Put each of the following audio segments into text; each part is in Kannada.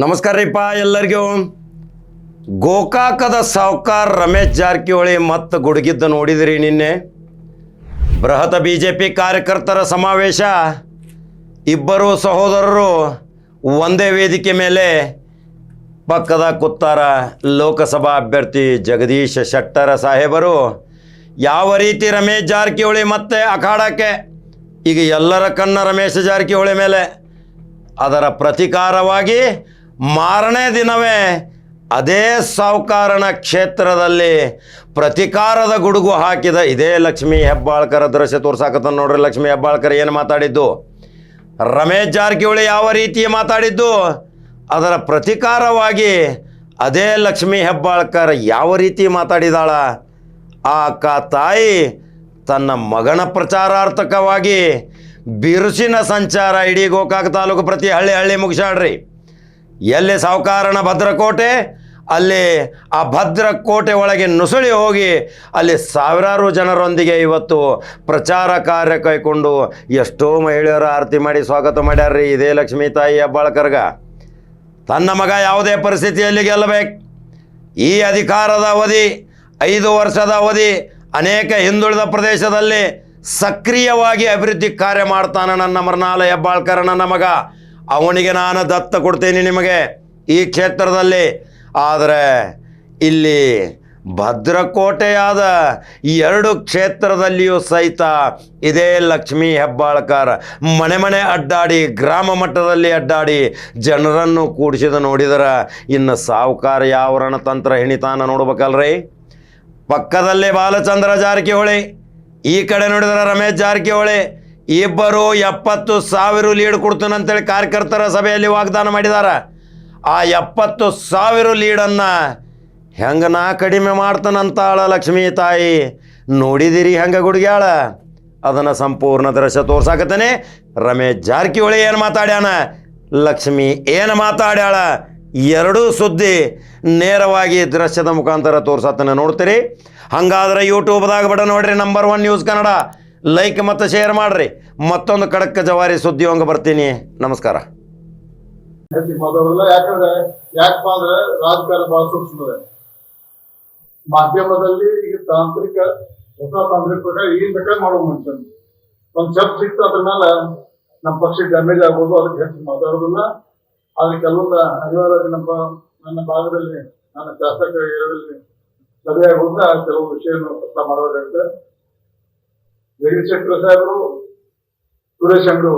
ನಮಸ್ಕಾರ ರೀಪ್ಪ ಎಲ್ಲರಿಗೂ. ಗೋಕಾಕದ ಸಾವ್ಕಾರ್ ರಮೇಶ್ ಜಾರಕಿಹೊಳಿ ಮತ್ತು ಗುಡುಗಿದ್ದು ನೋಡಿದಿರಿ ನಿನ್ನೆ. ಬೃಹತ್ ಬಿ ಜೆ ಪಿ ಕಾರ್ಯಕರ್ತರ ಸಮಾವೇಶ. ಇಬ್ಬರು ಸಹೋದರರು ಒಂದೇ ವೇದಿಕೆ ಮೇಲೆ ಪಕ್ಕದ ಕುತ್ತಾರ ಲೋಕಸಭಾ ಅಭ್ಯರ್ಥಿ ಜಗದೀಶ್ ಶೆಟ್ಟರ ಸಾಹೇಬರು. ಯಾವ ರೀತಿ ರಮೇಶ್ ಜಾರಕಿಹೊಳಿ ಮತ್ತೆ ಅಖಾಡಕ್ಕೆ? ಈಗ ಎಲ್ಲರ ಕಣ್ಣ ರಮೇಶ್ ಜಾರಕಿಹೊಳಿ ಮೇಲೆ. ಅದರ ಪ್ರತಿಕಾರವಾಗಿ ಮಾರನೇ ದಿನವೇ ಅದೇ ಸಾವುಕಾರನ ಕ್ಷೇತ್ರದಲ್ಲಿ ಪ್ರತಿಕಾರದ ಗುಡುಗು ಹಾಕಿದ ಇದೇ ಲಕ್ಷ್ಮೀ ಹೆಬ್ಬಾಳ್ಕರ ದೃಶ್ಯ ತೋರ್ಸಾಕತ್ತ ನೋಡ್ರಿ ಲಕ್ಷ್ಮೀ ಹೆಬ್ಬಾಳ್ಕರ್ ಏನು ಮಾತಾಡಿದ್ದು? ರಮೇಶ್ ಜಾರಕಿಹೊಳಿ ಯಾವ ರೀತಿ ಮಾತಾಡಿದ್ದು? ಅದರ ಪ್ರತಿಕಾರವಾಗಿ ಅದೇ ಲಕ್ಷ್ಮೀ ಹೆಬ್ಬಾಳ್ಕರ್ ಯಾವ ರೀತಿ ಮಾತಾಡಿದಾಳ? ಆ ಅಕ್ಕ ತಾಯಿ ತನ್ನ ಮಗನ ಪ್ರಚಾರಾರ್ಥಕವಾಗಿ ಬಿರುಸಿನ ಸಂಚಾರ ಇಡೀ ಗೋಕಾಕ ತಾಲೂಕು ಪ್ರತಿ ಹಳ್ಳಿ ಹಳ್ಳಿ ಮುಗಿಸಾಡ್ರಿ ಎಲ್ಲಿ ಸಾವುಕಾರನ ಭದ್ರಕೋಟೆ, ಅಲ್ಲಿ ಆ ಭದ್ರಕೋಟೆ ಒಳಗೆ ನುಸುಳಿ ಹೋಗಿ ಅಲ್ಲಿ ಸಾವಿರಾರು ಜನರೊಂದಿಗೆ ಇವತ್ತು ಪ್ರಚಾರ ಕಾರ್ಯ ಕೈಕೊಂಡು ಎಷ್ಟೋ ಮಹಿಳೆಯರು ಆರತಿ ಮಾಡಿ ಸ್ವಾಗತ ಮಾಡ್ಯಾರ್ರಿ. ಇದೇ ಲಕ್ಷ್ಮೀ ತಾಯಿ ಹೆಬ್ಬಾಳ್ಕರ್ಗ. ತನ್ನ ಮಗ ಯಾವುದೇ ಪರಿಸ್ಥಿತಿಯಲ್ಲಿ ಗೆಲ್ಲಬೇಕು. ಈ ಅಧಿಕಾರದ ಅವಧಿ, ಐದು ವರ್ಷದ ಅವಧಿ, ಅನೇಕ ಹಿಂದುಳಿದ ಪ್ರದೇಶದಲ್ಲಿ ಸಕ್ರಿಯವಾಗಿ ಅಭಿವೃದ್ಧಿ ಕಾರ್ಯ ಮಾಡ್ತಾನೆ ನನ್ನ ಮರ್ನಾಲ ಹೆಬ್ಬಾಳ್ಕರ್ ನನ್ನ ಮಗ. ಅವನಿಗೆ ನಾನು ದತ್ತ ಕೊಡ್ತೇನೆ ನಿಮಗೆ ಈ ಕ್ಷೇತ್ರದಲ್ಲಿ. ಆದರೆ ಇಲ್ಲಿ ಭದ್ರಕೋಟೆಯಾದ ಈ ಎರಡು ಕ್ಷೇತ್ರದಲ್ಲಿಯೂ ಸಹಿತ ಇದೇ ಲಕ್ಷ್ಮೀ ಹೆಬ್ಬಾಳ್ಕರ್ ಮನೆ ಮನೆ ಅಡ್ಡಾಡಿ, ಗ್ರಾಮ ಮಟ್ಟದಲ್ಲಿ ಅಡ್ಡಾಡಿ ಜನರನ್ನು ಕೂಡಿಸಿದ ನೋಡಿದರೆ ಇನ್ನು ಸಾವುಕಾರ ಯಾವ ರಣತಂತ್ರ ಹೆಣಿತಾನ ನೋಡ್ಬೇಕಲ್ರಿ? ಪಕ್ಕದಲ್ಲೇ ಬಾಲಚಂದ್ರ ಜಾರಕಿಹೊಳಿ, ಈ ಕಡೆ ನೋಡಿದರೆ ರಮೇಶ್ ಜಾರಕಿಹೊಳಿ ಇಬ್ಬರು ಎಪ್ಪತ್ತು ಸಾವಿರ ಲೀಡ್ ಕೊಡ್ತೀನಂತೇಳಿ ಕಾರ್ಯಕರ್ತರ ಸಭೆಯಲ್ಲಿ ವಾಗ್ದಾನ ಮಾಡಿದಾರ. ಆ ಎಪ್ಪತ್ತು ಸಾವಿರ ಲೀಡನ್ನು ಹೆಂಗೆ ನಾ ಕಡಿಮೆ ಮಾಡ್ತಾನಂತಾಳ ಲಕ್ಷ್ಮೀ ತಾಯಿ. ನೋಡಿದಿರಿ ಹೆಂಗೆ ಗುಡ್ಗ್ಯಾಳ? ಅದನ್ನು ಸಂಪೂರ್ಣ ದೃಶ್ಯ ತೋರ್ಸಾಕತ್ತೇನೆ. ರಮೇಶ್ ಜಾರಕಿಹೊಳಿ ಏನು ಮಾತಾಡ್ಯಾನ? ಲಕ್ಷ್ಮಿ ಏನು ಮಾತಾಡ್ಯಾಳ? ಎರಡೂ ಸುದ್ದಿ ನೇರವಾಗಿ ದೃಶ್ಯದ ಮುಖಾಂತರ ತೋರ್ಸತ್ತನ ನೋಡ್ತೀರಿ. ಹಂಗಾದ್ರೆ ಯೂಟ್ಯೂಬ್ದಾಗ ಬಡ ನೋಡ್ರಿ number one news Kannada. Like ಮತ್ತು ಶೇರ್ ಮಾಡ್ರಿ. ಮತ್ತೊಂದು ಖಡಕ್ ಜವಾರಿ ಸುದ್ದಿ ಹಂಗೆ ಬರ್ತೀನಿ. ನಮಸ್ಕಾರ. ಯಾಕಂದ್ರೆ, ಯಾಕಪ್ಪ ಅಂದ್ರೆ ರಾಜಕಾರಣ ಬಹಳ ಮಾಧ್ಯಮದಲ್ಲಿ ಈಗ ತಾಂತ್ರಿಕ, ಹೊಸ ತಾಂತ್ರಿಕ ಪ್ರಕಾರ ಏನ್ ಬೇಕಾದ್ರೆ ಮಾಡುವ ಮನುಷ್ಯನ್. ಒಂದ್ ಶಬ್ದ ಸಿಕ್ತು ಅದ್ರ ಮೇಲೆ ನಮ್ಮ ಪಕ್ಷಕ್ಕೆ ಡ್ಯಾಮೇಜ್ ಆಗ್ಬೋದು, ಅದಕ್ಕೆ ಹೆಚ್ಚು ಮಾತಾಡೋದಿಲ್ಲ. ಆದ್ರೆ ಕೆಲವೊಂದು ಅನಿವಾರ್ಯ ನಮ್ಮ, ನನ್ನ ಭಾಗದಲ್ಲಿ, ನನ್ನ ಶಾಸಕ ಏರಿಯಾದಲ್ಲಿ ಸಭೆ ಕೆಲವು ವಿಷಯವನ್ನು ಪ್ರಸ್ತಾಪ ಮಾಡಬೇಕಾಗುತ್ತೆ. ಜಗದೀಶ್ ಶೆಟ್ಟರ್ ಸಾಹೇಬರು ಸುರೇಶ್ ಅಂಗಡಿ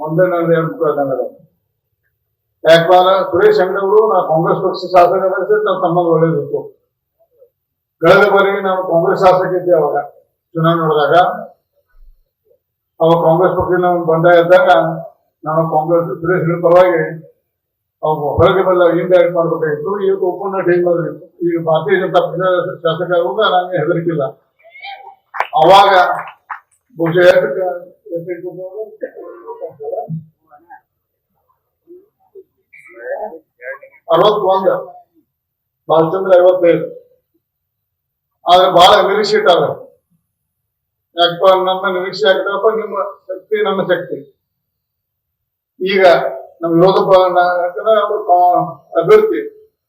ಒಂದೇ ನನ್ನ ಯಾಕಂದ್ರೆ ಸುರೇಶ್ ಅಂಗಡಿ ಅವರು ನಾವು ಕಾಂಗ್ರೆಸ್ ಪಕ್ಷ ಶಾಸಕ ನಮ್ಮ ಸಂಬಂಧ ಒಳ್ಳೇದಿತ್ತು. ಕಳೆದ ಬಾರಿ ನಾವು ಕಾಂಗ್ರೆಸ್ ಶಾಸಕ ಇದ್ದೆ ಅವಾಗ ಚುನಾವಣೆ ನೋಡಿದಾಗ. ಅವಾಗ ಕಾಂಗ್ರೆಸ್ ಪಕ್ಷ ನಾವು ಬಂದಾಗ ಇದ್ದಾಗ ನಾನು ಕಾಂಗ್ರೆಸ್ ಸುರೇಶ್ ಅಂಗಡಿ ಪರವಾಗಿ ಅವ್ರು ಹೊರಗೆ ಬಂದ ಇಂಡೈರೆಕ್ಟ್ ಮಾಡ್ಬೇಕಾಗಿತ್ತು. ಈಗ ಒಪ್ಪಂದ ಟೈಮ್ ಈಗ ಭಾರತೀಯ ಜನತಾ ಪಕ್ಷ ಶಾಸಕ ಆಗುವಾಗ ನನಗೆ ಹೆದರಿಕಿಲ್ಲ. ಅವಾಗ? ಅರವತ್ತೊಂದು, ಬಾಲಚಂದ್ರ ಐವತ್ತೈದು. ಆದ್ರೆ ಬಹಳ ನಿರೀಕ್ಷೆ ಇಟ್ಟಾಗ ಯಾಕಪ್ಪ ನಮ್ಮ ನಿರೀಕ್ಷೆ ಆಗ್ತದಪ್ಪ ನಿಮ್ಮ ಶಕ್ತಿ ನಮ್ಮ ಶಕ್ತಿ. ಈಗ ನಮ್ಮ ಯೋಧಪ್ಪ ಯಾಕಂದ್ರೆ ಅಭ್ಯರ್ಥಿ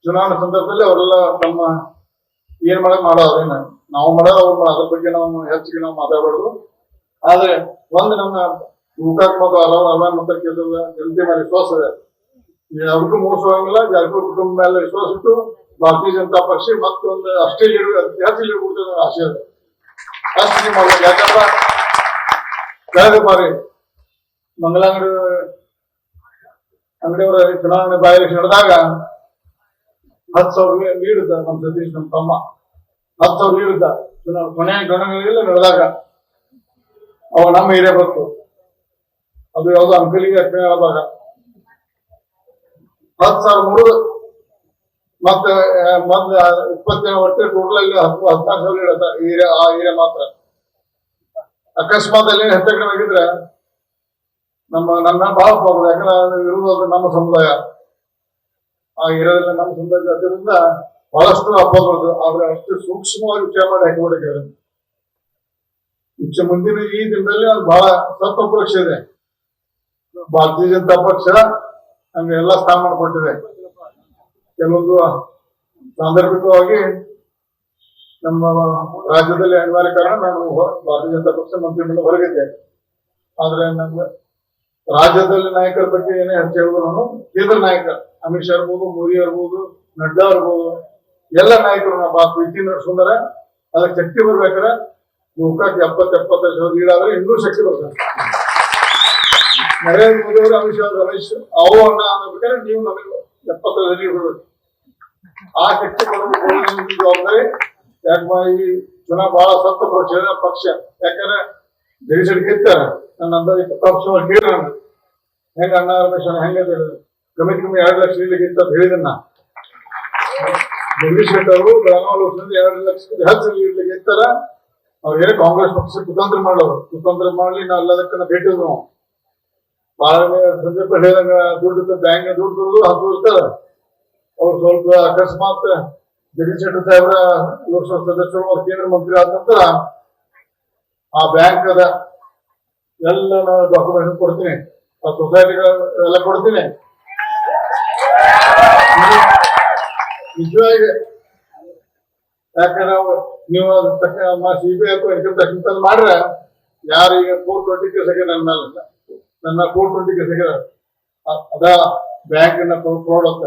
ಚುನಾವಣೆ ಸಂದರ್ಭದಲ್ಲಿ ಅವರೆಲ್ಲ ನಮ್ಮ ಏನ್ ಮಾಡೋದು ಮಾಡೋದೇನ ನಾವು ಮಾಡೋದು ಅದ್ರ ಬಗ್ಗೆ ನಾವು ಹೆಚ್ಚಿಗೆ ನಾವು ಮಾತಾಡಬಾರ್ದು. ಆದ್ರೆ ಒಂದು ನಮ್ಮ ಗೋಕಾಕ್ ಮತ್ತು ಹಲವಾರು ಅರವತ್ತು ಮತ ಕೇಂದ್ರದ ಜನತೆ ಮೇಲೆ ವಿಶ್ವಾಸ ಇದೆ. ಅವ್ರಿಗೂ ಮೋಸವಾಗಿಲ್ಲ ಯಾರಿಗೂ ಕುಟುಂಬ ಮೇಲೆ ವಿಶ್ವಾಸ ಇಟ್ಟು ಭಾರತೀಯ ಜನತಾ ಪಕ್ಷ ಮತ್ತೊಂದು ಅಷ್ಟೇ ಲೀಡ್ ಜಾಸ್ತಿ ಲೀಡ್ ಕೊಡ್ತೇವೆ ಇದೆ. ನೀವು ಮಾಡ್ಬೇಕು. ಯಾಕಂದ್ರೆ ಕಳೆದ ಬಾರಿ ಮಂಗಲಾಂಗಡಿ ಅಂಗಡಿಯವರ ಚುನಾವಣೆ ಬಾಯಿ ಎಲೆಕ್ಷನ್ ನಡೆದಾಗ ಹತ್ತು ಸಾವಿರ ಲೀಡ್ ನಮ್ಮ ಸತೀಶ್ ನಮ್ಮ ತಮ್ಮ. ಹತ್ತು ಸಾವಿರ ಲೀಡ್ ಗಣಗಳಿಗೆಲ್ಲ ನಡೆದಾಗ ಅವ ನಮ್ಮ ಏರಿಯಾ ಬಂತು. ಅದು ಯಾವ್ದು ಅಂಕಲಿಗೆ ಅಕ್ಕ ಆದಾಗ. ಹತ್ತು ಸಾವಿರ ಮೂರು ಮತ್ತೆ ಮೊದ್ಲು ಇಪ್ಪತ್ತೇಳು ವರ್ಷ ಟೋಟಲ್ ಅಲ್ಲಿ ಹತ್ತು ಹದಿನಾಲ್ಕು ಸಾವಿರ ಇಡತ್ತ ಏರಿಯಾ, ಆ ಏರಿಯಾ ಮಾತ್ರ. ಅಕಸ್ಮಾತ್ ಅಲ್ಲಿ ಹೆಚ್ಚು ನಮ್ಮ, ನನ್ನ ಬಹಳ ಪ್ರಾಬ್ಲಮ್ ಯಾಕಂದ್ರೆ ಇರುವುದು ನಮ್ಮ ಸಮುದಾಯ. ಆ ಏರಿಯಾದಲ್ಲಿ ನಮ್ಮ ಸಮುದಾಯ ಜಾತಿಯಿಂದ ಬಹಳಷ್ಟು ಹಬ್ಬಗಳು ಆದ್ರೆ ಅಷ್ಟು ಸೂಕ್ಷ್ಮವಾಗಿ ವಿಚಾರ ಮಾಡಿ ಹಾಕಿಬಿಟ್ಟಿದ್ದಾರೆ ವಿಚಾರ ಮುಂದಿನ ಈ ದಿನದಲ್ಲಿ ಅದು ಬಹಳ ಸತ್ವ ಪಕ್ಷ ಇದೆ. ಭಾರತೀಯ ಜನತಾ ಪಕ್ಷ ನಮ್ಗೆ ಎಲ್ಲ ಸ್ಥಾನ ಕೊಟ್ಟಿದೆ. ಕೆಲವೊಂದು ಸಾಂದರ್ಭಿಕವಾಗಿ ನಮ್ಮ ರಾಜ್ಯದಲ್ಲಿ ಅನಿವಾರ್ಯ ಕಾರಣ ನಾನು ಭಾರತೀಯ ಜನತಾ ಪಕ್ಷ ಮಂತ್ರಿಮಂಡಲ ಹೊರಗಿದ್ದೆ. ಆದ್ರೆ ನಮ್ಮ ರಾಜ್ಯದಲ್ಲಿ ನಾಯಕರ ಬಗ್ಗೆ ಏನೇ ಹೆಚ್ಚು ಹೇಳಿದ್ರು ನಾನು ಕೇಂದ್ರ ನಾಯಕ. ಅಮಿತ್ ಶಾ ಇರ್ಬೋದು, ಮೋದಿ ಇರ್ಬೋದು, ನಡ್ಡಾ ಇರ್ಬೋದು ಎಲ್ಲ ನಾಯಕರು ನಮ್ಮ ಪ್ರೀತಿ ಸುಂದರ, ಅದಕ್ಕೆ ಶಕ್ತಿ ಬರ್ಬೇಕಾದ್ರೆ ಮುಖಕ್ಕೆ ಎಪ್ಪತ್ತು ಎಪ್ಪತ್ತೈದು ಸಾವಿರ ಈಡಾದ್ರೆ ಇನ್ನೂ ಶಕ್ತಿ ಬರ್ತದೆ ನರೇಂದ್ರ ಮೋದಿ ಅವರು, ಅಮಿತ್ ಶಾ ರಮೇಶ್ ಅವು ಅಣ್ಣ ಅನ್ನಬೇಕಾದ್ರೆ ನೀವು ನಮಗೆ ಎಪ್ಪತ್ತೈದು ಲೀಡ್ ಕೊಡ್ಬೇಕು. ಆ ಶಕ್ತಿ ಜವಾಬ್ದಾರಿ. ಯಾಕಮ್ಮ ಈ ಜನ ಬಹಳ ಸತ್ತ ಪಕ್ಷ ಪಕ್ಷ. ಯಾಕಂದ್ರೆ ಜಗಸಿಡ್ ಗೆತ್ತಾರ ನನ್ನ ಅಂದಾಜು ಇಪ್ಪತ್ತು ವರ್ಷ ಕೇಳಿ ನಾನು ಹೆಂಗ ಅಣ್ಣ ರಮೇಶ್ ಅಣ್ಣ ಹೆಂಗ ಕಮ್ಮಿ ಕಮ್ಮಿ ಎರಡು ಲಕ್ಷ ಇಲ್ಲಿ ಗೆದ್ದ ಹೇಳಿದನ್ನ. ಜಗದೀಶ್ ಶೆಟ್ಟರ್ ಅವರು ಬೆಳಗಾವಿ ಲೋಕಸಭೆ ಎರಡು ಲಕ್ಷ ಹೆಚ್ಚು ಇಲ್ಲಿ ಗೆದ್ದಾರ ಅವ್ರಿಗೆ ಕಾಂಗ್ರೆಸ್ ಪಕ್ಷ ಕುತಂತ್ರ ಮಾಡೋರು. ಕುತಂತ್ರ ಮಾಡಲಿ ನಾ ಎಲ್ಲದಕ್ಕನ್ನ ಭೇಟಿ ನಾವು. ಭಾಳ ಸಂಜೆ ಹೇಳಿದಂಗ ದುಡ್ಡು ಬ್ಯಾಂಕ್ ದುಡ್ಡು ಹತ್ತು ಇರ್ತಾರ ಅವ್ರು ಸ್ವಲ್ಪ ಅಕಸ್ಮಾತ್ ಜಗದೀಶ್ ಶೆಟ್ಟರ್ ಸಾಹೇಬ್ರ ಲೋಕಸಭಾ ಸದಸ್ಯರು ಅವ್ರ ಕೇಂದ್ರ ಮಂತ್ರಿ ಆದ ನಂತರ ಆ ಬ್ಯಾಂಕ್ ಅದ ಎಲ್ಲ ನಾನು ಡಾಕ್ಯುಮೆಂಟ್ ಕೊಡ್ತೀನಿ. ಆ ಸೊಸೈಟಿಗಳ ಎಲ್ಲ ಕೊಡ್ತೀನಿ. ನಿಜವಾಗಿ ಯಾಕಂದ್ರೆ ನಾವು ನೀವು C B I income tax ಇಂಥದ್ದು ಮಾಡ್ರೆ, ಯಾರು ಈಗ ಫೋರ್ ಟ್ವೆಂಟಿ ಕೇಸ್ ಸೆಕೆ ನನ್ನ ಮೇಲೆ ನನ್ನ ಫೋರ್ ಟ್ವೆಂಟಿ ಕೇಸ್ ಆಗ್ಯಾರ ಅದ ಬ್ಯಾಂಕ್ ಫ್ರಾಡ್ ಅಂತ.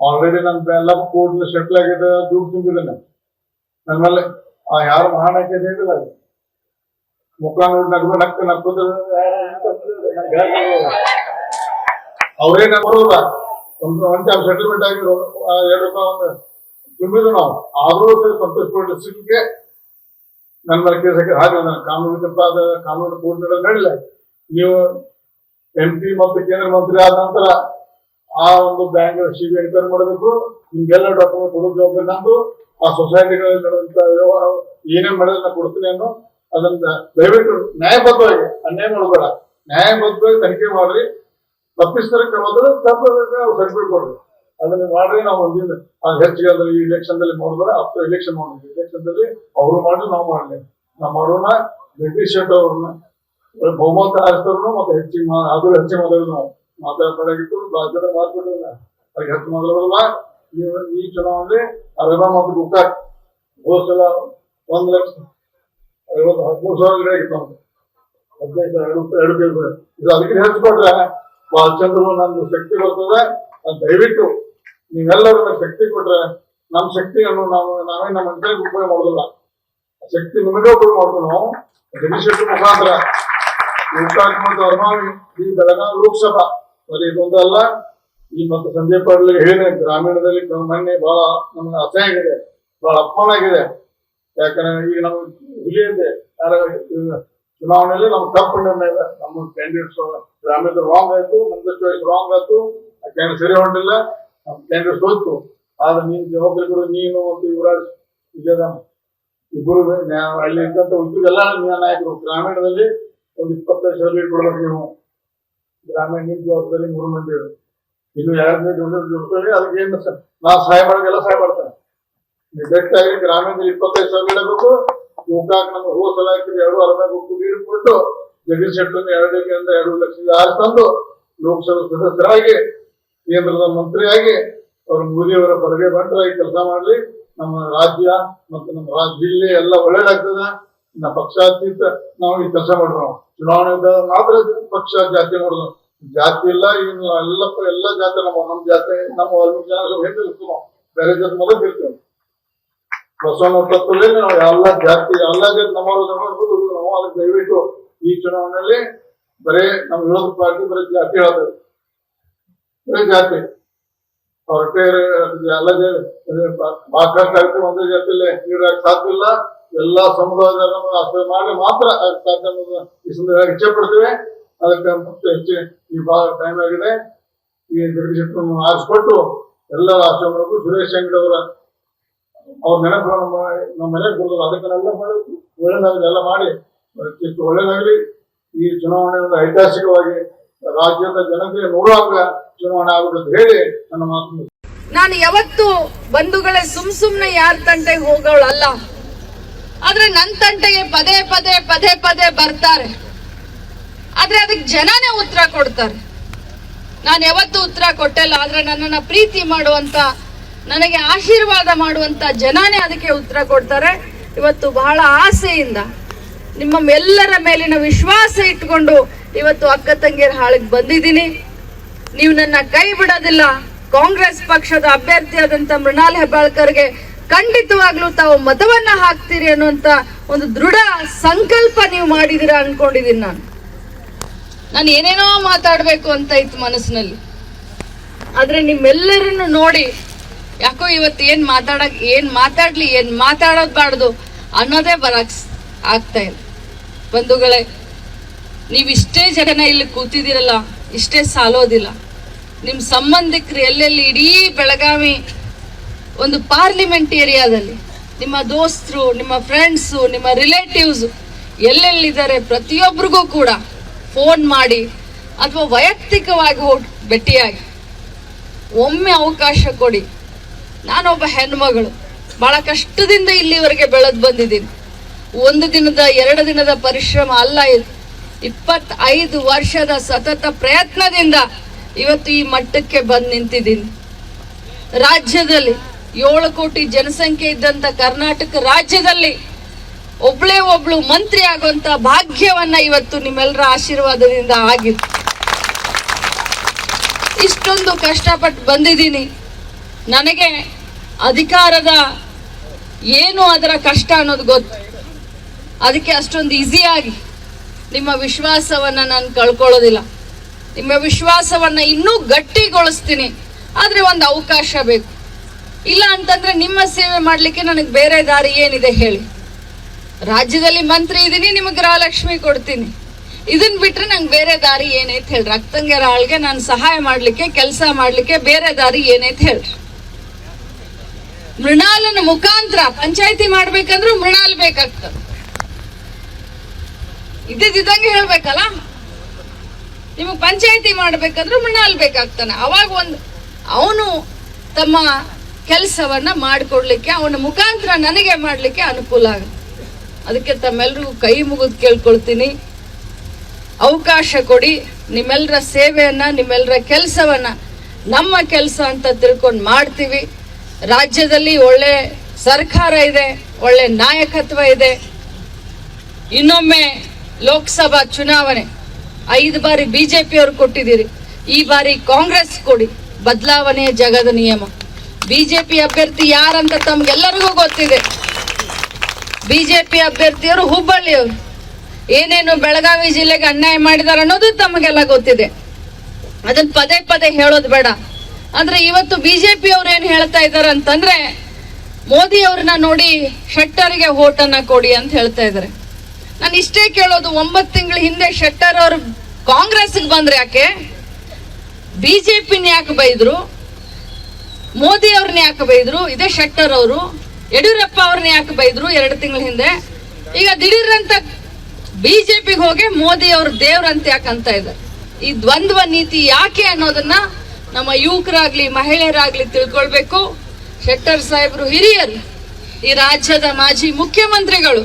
ಆಲ್ರೆಡಿ ನನ್ನ ಎಲ್ಲ ಕೋರ್ಟ್ ಸೆಟ್ಲ್ ಆಗಿದೆ, ದುಡ್ಡು ತುಂಬಿದ್ದೇನೆ. ನನ್ನ ಮೇಲೆ ಆ ಯಾರು ಮಹಾನಾಯಕ ಇದಿಲ್ಲ ಅದು. ಮುಖ ನೋಡಿ ನಗ್ದು ನಕ್ಕ ನಕ್ಕುದು ಅವ್ರೇನ ಬರೋಲ್ಲ ಒಂದು ಒಂದು ಸೆಟಲ್ಮೆಂಟ್ ಆಗಿ ಎರಡು ರೂಪಾಯಿ ಒಂದು ತುಂಬಿದ್ರು ನಾವು. ಆದರೂ ಸರಿ ಸಂತೋಷ ಡಿಸ್ಟ್ರಿಕ್ಟ್ಗೆ ನನ್ನ ಮೇಲೆ ಕೇಸ್ ಹಾಗೆ ನಾನು ಕಾನೂನು ತಪ್ಪಾದ ಕಾನೂನು ಕೋರ್ಟ್ ನಡಿಲ್ಲ ನೀವು ಎಂ ಪಿ ಮತ್ತು ಕೇಂದ್ರ ಮಂತ್ರಿ ಆದ ನಂತರ ಆ ಒಂದು ಬ್ಯಾಂಕ್ ಸಿ ಬಿ ಎನ್ಕ್ವೈರಿ ಮಾಡಬೇಕು. ನಿಮ್ಗೆಲ್ಲ ಡಾಕ್ಯುಮೆಂಟ್ ಕೊಡೋ ಜವಾಬ್ದಾರಿ ನಂದು. ಆ ಸೊಸೈಟಿಗಳಲ್ಲಿ ನಡೆದಂತ ವ್ಯವಹಾರ ಏನೇನು ಮಾಡಿದ್ರೆ ನಾನು ಕೊಡ್ತೀನಿ ಅನ್ನೋ ಅದನ್ನ ದಯವಿಟ್ಟು ನ್ಯಾಯಬದ್ಧವಾಗಿ, ಅನ್ಯಾಯ ಮಾಡಬೇಡ. ನ್ಯಾಯಬದ್ಧವಾಗಿ ತನಿಖೆ ಮಾಡ್ರಿ. ತಪ್ಪಿಸ್ತಾರೆ ಹೋದ್ರೆ ತಪ್ಪ ಸರ್ಟಿಫಿಕೇಟ್ ಕೊಡ್ಬೇಕು ಅದನ್ನ ಮಾಡ್ರಿ, ನಾವು ಒಂದಿನ ಅದು ಹೆಚ್ಚಿಗೆ ಅಂದ್ರೆ ಈ ಎಲೆಕ್ಷನ್ ದಲ್ಲಿ ಮಾಡಿದ್ರೆ ಅಪ್ಪ ಎಲೆಕ್ಷನ್ ಮಾಡಿದ್ವಿ ಎಲೆಕ್ಷನ್ ದಲ್ಲಿ ಅವರು ಮಾಡ್ಲಿ ನಾವು ಮಾಡಲಿ. ನಾವು ಮಾಡೋಣ ಜಗದೀಶ್ ಶೆಟ್ಟರ್ ಅವ್ರನ್ನ ಬಹುಮತ ಆರಿಸಿದ್ರು ಮತ್ತೆ ಹೆಚ್ಚಿಗೆ ಅದು ಹೆಚ್ಚಿಗೆ ಮಾತಾಡಿದ್ರು ನಾವು ಮಾತಾಡಬೇಕಾಗಿತ್ತು ರಾಜ್ಯದ ಮಾತಾಡಿಲ್ಲ ಅದಕ್ಕೆ ಹೆಚ್ಚು ಮೊದಲಲ್ಲ ನೀವು ಈ ಚುನಾವಣೆ ಅರಬಾ ಮತ್ತು ಗುಕ್ಕಾಕ್ ಹೋದ್ ಸಲ ಒಂದ್ ಲಕ್ಷ, ಐವತ್ತು, ಹದಿಮೂರು ಸಾವಿರ ಗಿಡ ಆಗಿತ್ತು ಹದಿನೈದು ಎರಡು ಎರಡು ಕೇಳ್ಬೇಡ ಇದು ಅದಕ್ಕೆ ಹೆಚ್ಚಿಕೊಟ್ರೆ ಭಾಳ ಚಂದ್ರು ನಂದು ಶಕ್ತಿ ಬರ್ತದೆ. ದಯವಿಟ್ಟು ನೀವೆಲ್ಲರೂ ಶಕ್ತಿ ಕೊಟ್ರೆ ನಮ್ಮ ಶಕ್ತಿಯನ್ನು ನಾವು, ನಾವೇ ನಮ್ಮ ಮನುಷ್ಯರಿಗೆ ಉಪಯೋಗ ಮಾಡೋದಿಲ್ಲ. ಶಕ್ತಿ ನಿಮಗೆ ಉಪಯೋಗ ಮಾಡ್ತೀವಿ ನಾವು. ಜಗಶೆಟ್ಟಿ ಶೆಟ್ಟಿ ಮುಖಾಂತರ ಗೋಕಾಕ್ ಮತ್ತು ಅರ್ಮಾವಿ ಈ ಬೆಳಗಾವಿ ಲೋಕಸಭಾ. ಬರೀ ಇದೊಂದಲ್ಲ ಈ ಮತ್ತು ಸಂಜೆ ಪಾಟೀಲ್ ಹೇಳಿ ಗ್ರಾಮೀಣದಲ್ಲಿ ಮೊನ್ನೆ ಬಹಳ ನಮ್ಗೆ ಅಸಹ್ಯ ಆಗಿದೆ. ಬಹಳ ಅಪಮಾನ ಆಗಿದೆ. ಯಾಕಂದ್ರೆ ಈಗ ನಮ್ಮ ಹುಲಿಯಿದೆ ಚುನಾವಣೆಯಲ್ಲಿ ನಮ್ಮ ತಪ್ಪು ನಿರ್ಣಯ ನಮ್ಮ ಕ್ಯಾಂಡಿಡೇಟ್ಸ್ ಗ್ರಾಮೀಣ ರಾಂಗ್ ಆಯ್ತು, ನಮ್ದು ಚಾಯ್ಸ್ ರಾಂಗ್ ಆಯ್ತು, ಆ ಕ್ಯಾಂಡಿಡೇಟ್ ಸರಿ ಹೊಂಟಿಲ್ಲ ನಮ್ಮ ಕ್ಯಾಂಡಿಡೇಟ್ ಸೋತು ಆದ್ರೆ ನೀನ್ ಜವಾಬ್ದಾರಿಗಳು ನೀನು ಮತ್ತು ಯುವರಾಜ್ ಇಲ್ಲದ ಇಬ್ಬರು ಅಲ್ಲಿ ಇದ್ದಂತ ಉಳಿದೆಲ್ಲ ನಾಯಕರು. ಗ್ರಾಮೀಣದಲ್ಲಿ ಒಂದು ಇಪ್ಪತ್ತೈದು ಸಾವಿರ ಲೀಡ್ ಕೊಡ್ಬೇಕು ನೀವು. ಗ್ರಾಮೀಣ ನಿಮ್ಮ ಜವಾಬ್ದಾರಿ, ಮೂರು ಮಂದಿ. ಇನ್ನು ಎರಡನೇ ದುಡ್ಡು ಅದಕ್ಕೆ ಏನು ನಾ ಸಹಾಯ ಮಾಡೋದೆಲ್ಲ ಸಹಾಯ ಮಾಡ್ತೇನೆ ನೀವು ಗ್ರಾಮೀಣದಲ್ಲಿ ಇಪ್ಪತ್ತೈದು ಸಾವಿರ ಇಡಬೇಕು ಗೋಕಾಕ್ ನಮ್ಗೆ ಹೋದ ಸಲ ಎರಡು ಅರ್ಧ ಗುಂಪು ನೀರು ಜಗದೀಶ್ ಶೆಟ್ಟರ್ ಎರಡರಿಂದ ಎರಡು ಲಕ್ಷ ತಂದು ಲೋಕಸಭಾ ಸದಸ್ಯರಾಗಿ, ಕೇಂದ್ರದ ಮಂತ್ರಿಯಾಗಿ ಅವರು ಮೋದಿಯವರ ಪಡಗೆ ಬಂದ್ರೆ ಈ ಕೆಲಸ ಮಾಡಲಿ. ನಮ್ಮ ರಾಜ್ಯ ಮತ್ತು ನಮ್ಮ ರಾಜ್ಯ ಜಿಲ್ಲೆ ಎಲ್ಲ ಒಳ್ಳೇದಾಗ್ತದೆ. ನಮ್ಮ ಪಕ್ಷಾತೀತ ನಾವು ಈ ಕೆಲಸ ನಾವು ಚುನಾವಣೆ ಮಾತ್ರ ಪಕ್ಷ ಜಾತಿ ಮಾಡೋದು ಜಾತಿ ಇಲ್ಲ, ಇನ್ನು ಎಲ್ಲ ಎಲ್ಲ ಜಾತಿ ನಮ್ಮ ನಮ್ಮ ಜಾತಿ, ನಮ್ಮ ಜನ ಹಿಂದೆ ನಾವು. ಬೇರೆ ಜಾತಿ ಮೊದಲು ಇರ್ತೀವಿ. ಬಸವನ ತತ್ವದಲ್ಲಿ ನಾವು ಎಲ್ಲ ಜಾತಿ ಎಲ್ಲ ಜಾತಿ ನಮ್ಮ ಮಾಡ್ಬೋದು ನಾವು ಅದಕ್ಕೆ ದಯವಿಟ್ಟು ಈ ಚುನಾವಣೆಯಲ್ಲಿ ಬರೇ ನಮ್ಮ ವಿರೋಧ ಪಾರ್ಟಿ ಬರೀ ಜಾತಿ ಹೇಳ್ತೇವೆ ಬರೀ ಜಾತಿ. ಹೊರಟೆ ಎಲ್ಲ ಬಹಳ ಕಷ್ಟ ಆಗುತ್ತೆ ಒಂದೇ ಜಾತಿಯಲ್ಲಿ ನೀಡಕ್ಕೆ ಸಾಧ್ಯ ಇಲ್ಲ. ಎಲ್ಲಾ ಸಮುದಾಯದವರನ್ನು ಆಶ್ರಯ ಮಾಡಿ ಮಾತ್ರ ಸಾಧ್ಯ ಈ ಸಂದರ್ಭ ಇಚ್ಛೆ ಪಡ್ತೇವೆ. ಅದಕ್ಕೆ ಮತ್ತೆ ಹೆಚ್ಚು ಈ ಬಹಳ ಟೈಮ್ ಆಗಿದೆ. ಈ ಜಗದೀಶ್ ಆರಿಸ್ಕೊಟ್ಟು ಎಲ್ಲರ ಆಶ್ರಯ ಮಾಡಬೇಕು ಸುರೇಶ್ ಅಂಗಡಿ ಅವರ ಅವ್ರ ನೆನಪು ನಮ್ಮ ನಮ್ಮ ಮನೆಗೆ ಬರೋದು ಅದಕ್ಕೆಲ್ಲ ಮಾಡಬೇಕು ಒಳ್ಳೇದಾಗಲಿ, ಎಲ್ಲ ಮಾಡಿ. ಒಳ್ಳೇದಾಗಲಿ, ಈ ಚುನಾವಣೆ ಐತಿಹಾಸಿಕವಾಗಿ ರಾಜ್ಯದ ಜನತೆ ನೋಡುವಾಗ ಚುನಾವಣೆ ಆಗಬೇಕು ಅಂತ ಹೇಳಿ ನನ್ನ ಮಾತು ನಾನು ಯಾವತ್ತು ಬಂಧುಗಳೇ ಸುಮ್ ಸುಮ್ನೆ ಯಾರ ತಂಟೆಗೆ ಹೋಗೋಳಲ್ಲ ಆದ್ರೆ ನನ್ ತಂಟೆಗೆ ಪದೇ ಪದೇ ಪದೇ ಪದೇ ಬರ್ತಾರೆ. ಆದ್ರೆ ಅದಕ್ಕೆ ಜನನೇ ಉತ್ತರ ಕೊಡ್ತಾರೆ. ನಾನು ಯಾವತ್ತು ಉತ್ತರ ಕೊಟ್ಟಲ್ಲ, ಆದ್ರೆ ನನ್ನನ್ನ ಪ್ರೀತಿ ಮಾಡುವಂತ ನನಗೆ ಆಶೀರ್ವಾದ ಮಾಡುವಂತ ಜನನೇ ಅದಕ್ಕೆ ಉತ್ತರ ಕೊಡ್ತಾರೆ. ಇವತ್ತು ಬಹಳ ಆಸೆಯಿಂದ ನಿಮ್ಮ ಎಲ್ಲರ ಮೇಲಿನ ವಿಶ್ವಾಸ ಇಟ್ಕೊಂಡು ಇವತ್ತು ಅಕ್ಕ ತಂಗಿಯರ ಹಾಳಿಗೆ ಬಂದಿದ್ದೀನಿ. ನೀವು ನನ್ನ ಕೈ ಬಿಡೋದಿಲ್ಲ. ಕಾಂಗ್ರೆಸ್ ಪಕ್ಷದ ಅಭ್ಯರ್ಥಿಯಾದಂತ ಮೃಣಾಲ್ ಹೆಬ್ಬಾಳ್ಕರ್ಗೆ ಖಂಡಿತವಾಗ್ಲೂ ತಾವು ಮತವನ್ನ ಹಾಕ್ತೀರಿ ಅನ್ನುವಂತ ಒಂದು ದೃಢ ಸಂಕಲ್ಪ ನೀವು ಮಾಡಿದೀರಾ ಅನ್ಕೊಂಡಿದ್ದೀನಿ ನಾನು. ನಾನು ಏನೇನೋ ಮಾತಾಡಬೇಕು ಅಂತ ಇತ್ತು ಮನಸ್ಸಿನಲ್ಲಿ. ಆದ್ರೆ ನಿಮ್ಮೆಲ್ಲರನ್ನು ನೋಡಿ ಯಾಕೋ ಇವತ್ತು ಏನ್ ಮಾತಾಡಕ್ ಏನ್ ಮಾತಾಡ್ಲಿ, ಏನ್ ಮಾತಾಡೋದ್ ಬಾರ್ದು ಅನ್ನೋದೇ ಬರಕ್ ಆಗ್ತಾ ಇಲ್ಲ. ಬಂಧುಗಳೇ ನೀವಿಷ್ಟೇ ಜನ ಇಲ್ಲಿ ಕೂತಿದ್ದೀರಲ್ಲ, ಇಷ್ಟೇ ಸಾಲೋದಿಲ್ಲ. ನಿಮ್ಮ ಸಂಬಂಧಿಕರು ಎಲ್ಲೆಲ್ಲಿ ಇಡೀ ಬೆಳಗಾವಿ ಒಂದು ಪಾರ್ಲಿಮೆಂಟ್ ಏರಿಯಾದಲ್ಲಿ, ನಿಮ್ಮ ದೋಸ್ತರು, ನಿಮ್ಮ ಫ್ರೆಂಡ್ಸು, ನಿಮ್ಮ ರಿಲೇಟಿವ್ಸ್ ಎಲ್ಲೆಲ್ಲಿದ್ದಾರೆ ಪ್ರತಿಯೊಬ್ಬರಿಗೂ ಕೂಡ ಫೋನ್ ಮಾಡಿ ಅಥವಾ ವೈಯಕ್ತಿಕವಾಗಿ ಹೋಗಿ ಭೇಟಿಯಾಗಿ ಒಮ್ಮೆ ಅವಕಾಶ ಕೊಡಿ. ನಾನೊಬ್ಬ ಹೆಣ್ಮಗಳು ಬಹಳ ಕಷ್ಟದಿಂದ ಇಲ್ಲಿವರೆಗೆ ಬೆಳೆದು ಬಂದಿದ್ದೀನಿ. ಒಂದು ದಿನದ, ಎರಡು ದಿನದ ಪರಿಶ್ರಮ ಅಲ್ಲ ಇದು. ಇಪ್ಪತ್ತೈದು ವರ್ಷದ ಸತತ ಪ್ರಯತ್ನದಿಂದ ಇವತ್ತು ಈ ಮಟ್ಟಕ್ಕೆ ಬಂದು ನಿಂತಿದ್ದೀನಿ. ರಾಜ್ಯದಲ್ಲಿ ಏಳು ಕೋಟಿ ಜನಸಂಖ್ಯೆ ಇದ್ದಂತ ಕರ್ನಾಟಕ ರಾಜ್ಯದಲ್ಲಿ ಒಬ್ಳೇ ಒಬ್ಳು ಮಂತ್ರಿ ಆಗುವಂತ ಭಾಗ್ಯವನ್ನ ಇವತ್ತು ನಿಮ್ಮೆಲ್ಲರ ಆಶೀರ್ವಾದದಿಂದ ಆಗಿದೆ. ಇಷ್ಟೊಂದು ಕಷ್ಟಪಟ್ಟು ಬಂದಿದ್ದೀನಿ. ನನಗೆ ಅಧಿಕಾರದ ಏನು ಅದರ ಕಷ್ಟ ಅನ್ನೋದು ಗೊತ್ತು. ಅದಕ್ಕೆ ಅಷ್ಟೊಂದು ಈಸಿಯಾಗಿ ನಿಮ್ಮ ವಿಶ್ವಾಸವನ್ನ ನಾನು ಕಳ್ಕೊಳ್ಳೋದಿಲ್ಲ. ನಿಮ್ಮ ವಿಶ್ವಾಸವನ್ನ ಇನ್ನೂ ಗಟ್ಟಿಗೊಳಿಸ್ತೀನಿ. ಆದ್ರೆ ಒಂದು ಅವಕಾಶ ಬೇಕು. ಇಲ್ಲ ಅಂತಂದ್ರೆ ನಿಮ್ಮ ಸೇವೆ ಮಾಡ್ಲಿಕ್ಕೆ ನನಗೆ ಬೇರೆ ದಾರಿ ಏನಿದೆ ಹೇಳಿ. ರಾಜ್ಯದಲ್ಲಿ ಮಂತ್ರಿ ಇದೀನಿ, ನಿಮಗೆ ಗೃಹಲಕ್ಷ್ಮಿ ಕೊಡ್ತೀನಿ. ಇದನ್ ಬಿಟ್ರೆ ನಂಗೆ ಬೇರೆ ದಾರಿ ಏನೈತೆ ಹೇಳ್ರಿ. ರಕ್ತಂಗೆ ನಾನು ಸಹಾಯ ಮಾಡ್ಲಿಕ್ಕೆ, ಕೆಲಸ ಮಾಡ್ಲಿಕ್ಕೆ ಬೇರೆ ದಾರಿ ಏನೈತೆ ಹೇಳ್ರಿ. ಮೃಣಾಲನ ಮುಖಾಂತರ ಪಂಚಾಯತಿ ಮಾಡ್ಬೇಕಂದ್ರೂ ಮೃಣಾಲ್ ಬೇಕಾಗ್ತದೆ. ಇದ್ದಿದ್ದಂಗೆ ಹೇಳ್ಬೇಕಲ್ಲ? ನಿಮಗೆ ಪಂಚಾಯತಿ ಮಾಡ್ಬೇಕಂದ್ರೂ ಮೃಣಾಲ್ ಬೇಕಾಗ್ತಾನೆ. ಅವಾಗ ಒಂದು ಅವನು ತಮ್ಮ ಕೆಲಸವನ್ನ ಮಾಡಿಕೊಡ್ಲಿಕ್ಕೆ, ಅವನ ಮುಖಾಂತರ ನನಗೆ ಮಾಡ್ಲಿಕ್ಕೆ ಅನುಕೂಲ ಆಗುತ್ತೆ. ಅದಕ್ಕೆ ತಮ್ಮೆಲ್ಲರಿಗೂ ಕೈ ಮುಗಿದು ಕೇಳ್ಕೊಳ್ತೀನಿ. ಅವಕಾಶ ಕೊಡಿ. ನಿಮ್ಮೆಲ್ಲರ ಸೇವೆಯನ್ನ ನಿಮ್ಮೆಲ್ಲರ ಕೆಲಸವನ್ನ ನಮ್ಮ ಕೆಲಸ ಅಂತ ತಿಳ್ಕೊಂಡು ಮಾಡ್ತೀವಿ. ರಾಜ್ಯದಲ್ಲಿ ಒಳ್ಳೆ ಸರ್ಕಾರ ಇದೆ, ಒಳ್ಳೆ ನಾಯಕತ್ವ ಇದೆ. ಇನ್ನೊಮ್ಮೆ ಲೋಕಸಭಾ ಚುನಾವಣೆ. ಐದು ಬಾರಿ ಬಿಜೆಪಿ ಅವರು ಕೊಟ್ಟಿದ್ದೀರಿ. ಈ ಬಾರಿ ಕಾಂಗ್ರೆಸ್ ಕೊಡಿ. ಬದಲಾವಣೆಯ ಜಗದ ನಿಯಮ. ಬಿಜೆಪಿ ಅಭ್ಯರ್ಥಿ ಯಾರಂತ ತಮ್ಗೆಲ್ಲರಿಗೂ ಗೊತ್ತಿದೆ. ಬಿಜೆಪಿ ಅಭ್ಯರ್ಥಿಯವರು ಹುಬ್ಬಳ್ಳಿಯವರು. ಏನೇನು ಬೆಳಗಾವಿ ಜಿಲ್ಲೆಗೆ ಅನ್ಯಾಯ ಮಾಡಿದಾರೆ ಅನ್ನೋದು ತಮಗೆಲ್ಲ ಗೊತ್ತಿದೆ. ಅದನ್ನ ಪದೇ ಪದೇ ಹೇಳೋದು ಬೇಡ. ಅಂದ್ರೆ ಇವತ್ತು ಬಿಜೆಪಿ ಅವ್ರು ಏನ್ ಹೇಳ್ತಾ ಇದಾರೆ ಅಂತಂದ್ರೆ, ಮೋದಿ ಅವ್ರನ್ನ ನೋಡಿ ಶೆಟ್ಟರ್ಗೆ ಓಟನ್ನ ಕೊಡಿ ಅಂತ ಹೇಳ್ತಾ ಇದಾರೆ ನಾನು ಇಷ್ಟೇ ಕೇಳೋದು, ಒಂಬತ್ತು ತಿಂಗಳ ಹಿಂದೆ ಶೆಟ್ಟರ್ ಅವರು ಕಾಂಗ್ರೆಸ್ಗೆ ಬಂದ್ರೆ ಯಾಕೆ? ಬಿಜೆಪಿನ ಯಾಕೆ ಬೈದ್ರು? ಮೋದಿ ಅವ್ರನ್ನ ಯಾಕೆ ಬೈದ್ರು? ಇದೇ ಶೆಟ್ಟರ್ ಅವರು. ಯಡಿಯೂರಪ್ಪ ಅವ್ರನ್ನ ಯಾಕೆ ಬೈದ್ರು ಎರಡು ತಿಂಗಳ ಹಿಂದೆ? ಈಗ ದಿಢೀರಂತ ಬಿಜೆಪಿಗೆ ಹೋಗಿ ಮೋದಿ ಅವ್ರ ದೇವ್ರಂತ ಯಾಕಂತ ಇದ್ದಾರೆ? ಈ ದ್ವಂದ್ವ ನೀತಿ ಯಾಕೆ ಅನ್ನೋದನ್ನ ನಮ್ಮ ಯುವಕರಾಗ್ಲಿ, ಮಹಿಳೆಯರಾಗ್ಲಿ ತಿಳ್ಕೊಳ್ಬೇಕು. ಶೆಟ್ಟರ್ ಸಾಹೇಬ್ರು ಹಿರಿಯರು, ಈ ರಾಜ್ಯದ ಮಾಜಿ ಮುಖ್ಯಮಂತ್ರಿಗಳು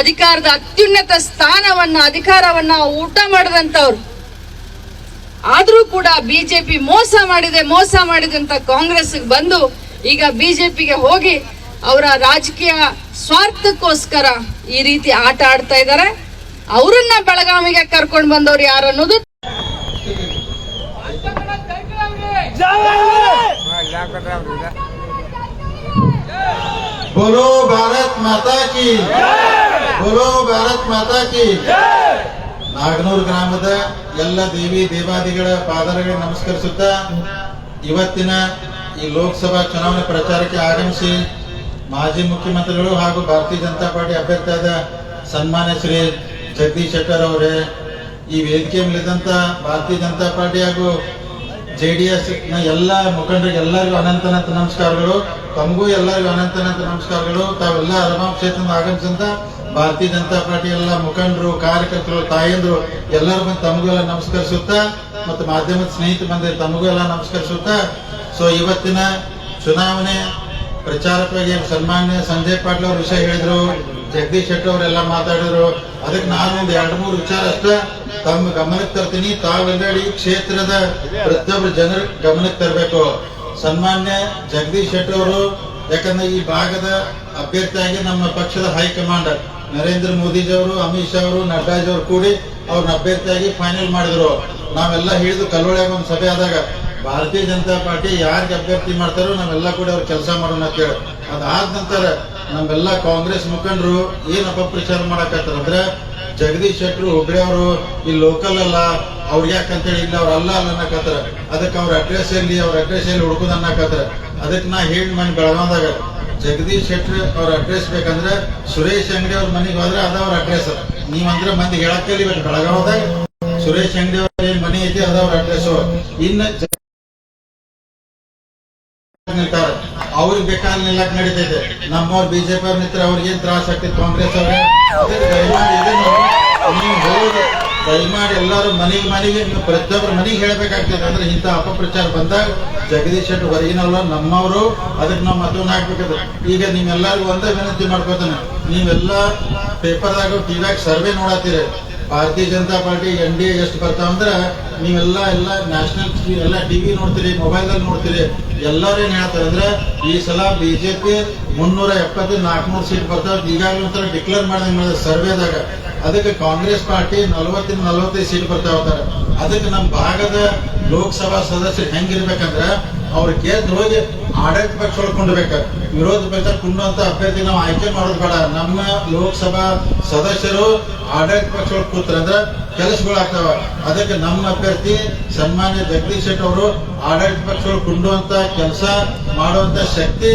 ಅಧಿಕಾರದ ಅತ್ಯುನ್ನತ ಸ್ಥಾನವನ್ನ, ಅಧಿಕಾರವನ್ನ ಊಟ ಮಾಡಿದಂತವ್ರು ಆದ್ರೂ ಕೂಡ ಬಿಜೆಪಿ ಮೋಸ ಮಾಡಿದೆ ಮೋಸ ಮಾಡಿದೆ ಅಂತ ಕಾಂಗ್ರೆಸ್ ಬಂದು ಈಗ ಬಿಜೆಪಿಗೆ ಹೋಗಿ ಅವರ ರಾಜಕೀಯ ಸ್ವಾರ್ಥಕ್ಕೋಸ್ಕರ ಈ ರೀತಿ ಆಟ ಆಡ್ತಾ ಇದ್ದಾರೆ. ಅವರನ್ನ ಬೆಳಗಾವಿಗೆ ಕರ್ಕೊಂಡು ಬಂದವ್ರು ಯಾರು ಅನ್ನೋದು बोलो भारत माता की बोलो ಭಾರತ್ ಮಾತಾ ಕಿ ನಾಗನೂರು ಗ್ರಾಮದ ಎಲ್ಲ ದೇವಿ ದೇವಾದಿಗಳ ಪಾದಗಳಿಗೆ ನಮಸ್ಕರಿಸುತ್ತಾ ಇವತ್ತಿನ ಈ ಲೋಕಸಭಾ ಚುನಾವಣೆ ಪ್ರಚಾರಕ್ಕೆ ಆಗಮಿಸಿ ಮಾಜಿ ಮುಖ್ಯಮಂತ್ರಿಗಳು ಹಾಗೂ ಭಾರತೀಯ ಜನತಾ ಪಾರ್ಟಿ ಅಭ್ಯರ್ಥಿಯಾದ ಸನ್ಮಾನ್ಯ ಶ್ರೀ ಜಗದೀಶ್ ಶೆಟ್ಟರ್ ಅವರೇ ಈ ವೇದಿಕೆ ಮೇಲಿದ್ದಂತ ಭಾರತೀಯ ಜನತಾ ಪಾರ್ಟಿ ಹಾಗೂ ಜೆ ಡಿ ಎಸ್ನ ಎಲ್ಲ ಮುಖಂಡರಿಗೆ ಎಲ್ಲರಿಗೂ ಅನಂತನಂತ ಅನಂತ ನಮಸ್ಕಾರಗಳು. ತಮಗೂ ಎಲ್ಲರಿಗೂ ಅನಂತನಂತ ಅನಂತ ನಮಸ್ಕಾರಗಳು. ತಾವೆಲ್ಲ ಅರಮಾಮ್ ಕ್ಷೇತ್ರದಿಂದ ಆಗಮಿಸಿದಂತ ಭಾರತೀಯ ಜನತಾ ಪಾರ್ಟಿ ಎಲ್ಲ ಮುಖಂಡರು, ಕಾರ್ಯಕರ್ತರು, ತಾಯಂದ್ರು ಎಲ್ಲರೂ ಬಂದು ತಮಗೂ ಎಲ್ಲ ನಮಸ್ಕರಿಸುತ್ತಾ ಮತ್ತು ಮಾಧ್ಯಮದ ಸ್ನೇಹಿತರು ಬಂದ ತಮಗೂ ಎಲ್ಲ ನಮಸ್ಕರಿಸುತ್ತಾ, ಸೊ ಇವತ್ತಿನ ಚುನಾವಣೆ ಪ್ರಚಾರಕ್ಕಾಗಿ ಸನ್ಮಾನ್ಯ ಸಂಜಯ್ ಪಾಟೀಲ್ ಅವರು ವಿಷಯ ಹೇಳಿದ್ರು. ಜಗದೀಶ್ ಶೆಟ್ಟಿ ಅವರೆಲ್ಲ ಮಾತಾಡಿದ್ರು. ಅದಕ್ಕೆ ನಾನು ಒಂದು ಎರಡ್ ಮೂರು ವಿಚಾರ ಅಷ್ಟ. ತಮ್ಮ ಗಮನಕ್ಕೆ ತರ್ತೀನಿ. ತಾವೆಲ್ಲ ಈ ಕ್ಷೇತ್ರದ ಪ್ರತಿಯೊಬ್ಬರು ಜನರ ಗಮನಕ್ಕೆ ತರಬೇಕು. ಸನ್ಮಾನ್ಯ ಜಗದೀಶ್ ಶೆಟ್ಟಿ ಅವರು, ಯಾಕಂದ್ರೆ ಈ ಭಾಗದ ಅಭ್ಯರ್ಥಿಯಾಗಿ ನಮ್ಮ ಪಕ್ಷದ ಹೈಕಮಾಂಡ್ ನರೇಂದ್ರ ಮೋದಿಜಿ ಅವರು, ಅಮಿತ್ ಶಾ ಅವರು ನಡ್ಡಾಜಿ ಅವರು ಕೂಡಿ ಅವ್ರನ್ನ ಅಭ್ಯರ್ಥಿಯಾಗಿ ಫೈನಲ್ ಮಾಡಿದ್ರು. ನಾವೆಲ್ಲ ಹಿಡಿದು ಕಲ್ವಳಿಯಾಗ ಒಂದು ಸಭೆ ಆದಾಗ ಭಾರತೀಯ ಜನತಾ ಪಾರ್ಟಿ ಯಾರಿಗೆ ಅಭ್ಯರ್ಥಿ ಮಾಡ್ತಾರೋ ನಾವೆಲ್ಲ ಕೂಡ ಅವ್ರು ಕೆಲಸ ಮಾಡೋಣ ಅಂತ ಹೇಳಿ. ಅದಾದ ನಂತರ ನಮ್ಮೆಲ್ಲ ಕಾಂಗ್ರೆಸ್ ಮುಖಂಡರು ಏನ್ ಅಪಪ್ರಚಾರ ಮಾಡಕತ್ತಾರ ಅಂದ್ರೆ ಜಗದೀಶ್ ಶೆಟ್ಟರು, ಹುಬ್ಳಿ ಅವರು ಈ ಲೋಕಲ್ ಅಲ್ಲ ಅವ್ರಿಗೆ ಯಾಕಂತೇಳಿ ಇಲ್ಲ ಅವ್ರ ಅಲ್ಲ ಅಲ್ಲ ಅನ್ನಕತ್ತಾರ. ಅದಕ್ಕೆ ಅವ್ರ ಅಡ್ರೆಸ್ ಎಲ್ಲಿ, ಅವ್ರ ಅಡ್ರೆಸ್ ಎಲ್ಲಿ ಹುಡುಕುದ್ ಅನ್ನಕತ್ತಾರ. ಅದಕ್ಕೆ ನಾ ಹೇಳಿ ಮನೆ ಬೆಳಗಾವದಾಗ ಜಗದೀಶ್ ಶೆಟ್ರ್ ಅವ್ರ ಅಡ್ರೆಸ್ ಬೇಕಂದ್ರೆ ಸುರೇಶ್ ಅಂಗಡಿ ಅವ್ರ ಮನೆಗೆ ಹೋದ್ರೆ ಅದ ಅವ್ರ ಅಡ್ರೆಸ್ ನೀವಂದ್ರೆ ಮಂದಿ ಹೇಳಕ್ ಕಲಿಬೇಕು. ಬೆಳಗಾವದಾಗ ಸುರೇಶ್ ಅಂಗಡಿ ಅವ್ರ ಏನ್ ಮನೆ ಐತಿ ಅದ ಅವ್ರ ಅಡ್ರೆಸ್ ಇನ್ನ ಅವ್ರಿಗೆ ಬೇಕಾದ್ರೆ ನಿಲ್ಲಕ್ ನಡೀತೈತೆ ನಮ್ಮವ್ರು ಬಿಜೆಪಿ ಅವ್ರ ಮಿತ್ರ ಅವ್ರಿಗೆ ಏನ್ ತ್ರಾಸ ಆಗ್ತೈತೆ ಕಾಂಗ್ರೆಸ್ ಅವ್ರಿಗೆ ದಯಮಾಡಿ ಇದನ್ನು ದಯಮಾಡಿ ಎಲ್ಲರೂ ಮನೆಗೆ ಮನೆಗೆ, ನೀವು ಪ್ರತಿಯೊಬ್ಬರ ಮನೆಗೆ ಹೇಳ್ಬೇಕಾಗ್ತದೆ. ಅಂದ್ರೆ ಇಂಥ ಅಪಪ್ರಚಾರ ಬಂದಾಗ ಜಗದೀಶ್ ಶೆಟ್ಟಿ ಹೊರಗಿನವ್ರು, ನಮ್ಮವರು, ಅದಕ್ಕೆ ನಾವು ಮತವನ್ನ ಹಾಕ್ಬೇಕಾದ್ರೆ. ಈಗ ನೀವೆಲ್ಲರಿಗೂ ಒಂದೇ ವಿನಂತಿ ಮಾಡ್ಕೋತಾನೆ. ನೀವೆಲ್ಲ ಪೇಪರ್ದಾಗ ಟಿವಿಯಾಗ ಸರ್ವೆ ನೋಡತ್ತೀರಿ ಭಾರತೀಯ ಜನತಾ ಪಾರ್ಟಿ ಎನ್ ಡಿ ಎಷ್ಟು ಬರ್ತಾವ ಅಂದ್ರೆ ನೀವೆಲ್ಲ ಎಲ್ಲ ನ್ಯಾಷನಲ್ ಎಲ್ಲ ಟಿವಿ ನೋಡ್ತೀರಿ ಮೊಬೈಲ್ದಲ್ಲಿ ನೋಡ್ತೀರಿ, ಎಲ್ಲರೂ ಏನ್ ಹೇಳ್ತಾರೆ ಅಂದ್ರೆ ಈ ಸಲ ಬಿಜೆಪಿ ಮುನ್ನೂರ ಎಪ್ಪತ್ತು ನಾಲ್ಕುನೂರು ಸೀಟ್ ಬರ್ತಾವ. ಈಗಾಗಲೇ ಒಂಥರ ಡಿಕ್ಲೇರ್ ಮಾಡಿದಂಗೆ ಮಾಡಿದ ಸರ್ವೆದಾಗ ಅದಕ್ಕೆ ಕಾಂಗ್ರೆಸ್ ಪಾರ್ಟಿ ನಲವತ್ತಿನ ನಲವತ್ತೈದು ಸೀಟ್ ಬರ್ತಾ ಅದಕ್ಕೆ ನಮ್ಮ ಭಾಗದ ಲೋಕಸಭಾ ಸದಸ್ಯರು ಹೆಂಗಿರ್ಬೇಕಂದ್ರೆ ಅವ್ರ ಗೆದ್ದು ಹೋಗಿ ಆಡಳಿತ ಪಕ್ಷ ಒಳ್ಕೊಂಡ್ಬೇಕು ವಿರೋಧ ಪಕ್ಷ ಕುಂಡುವಂತ ಅಭ್ಯರ್ಥಿ ನಾವು ಆಯ್ಕೆ ಮಾಡೋದು ಬೇಡ. ನಮ್ಮ ಲೋಕಸಭಾ ಸದಸ್ಯರು ಆಡಳಿತ ಪಕ್ಷ ಕೂತ್ರಂದ್ರೆ ಕೆಲಸಗಳಾಗ್ತಾವ ಅದಕ್ಕೆ ನಮ್ಮ ಅಭ್ಯರ್ಥಿ ಸನ್ಮಾನ್ಯ ಜಗದೀಶ್ ಶೆಟ್ಟಿ ಅವರು ಆಡಳಿತ ಪಕ್ಷಗಳು ಕುಂಡುವಂತ ಕೆಲಸ ಮಾಡುವಂತ ಶಕ್ತಿ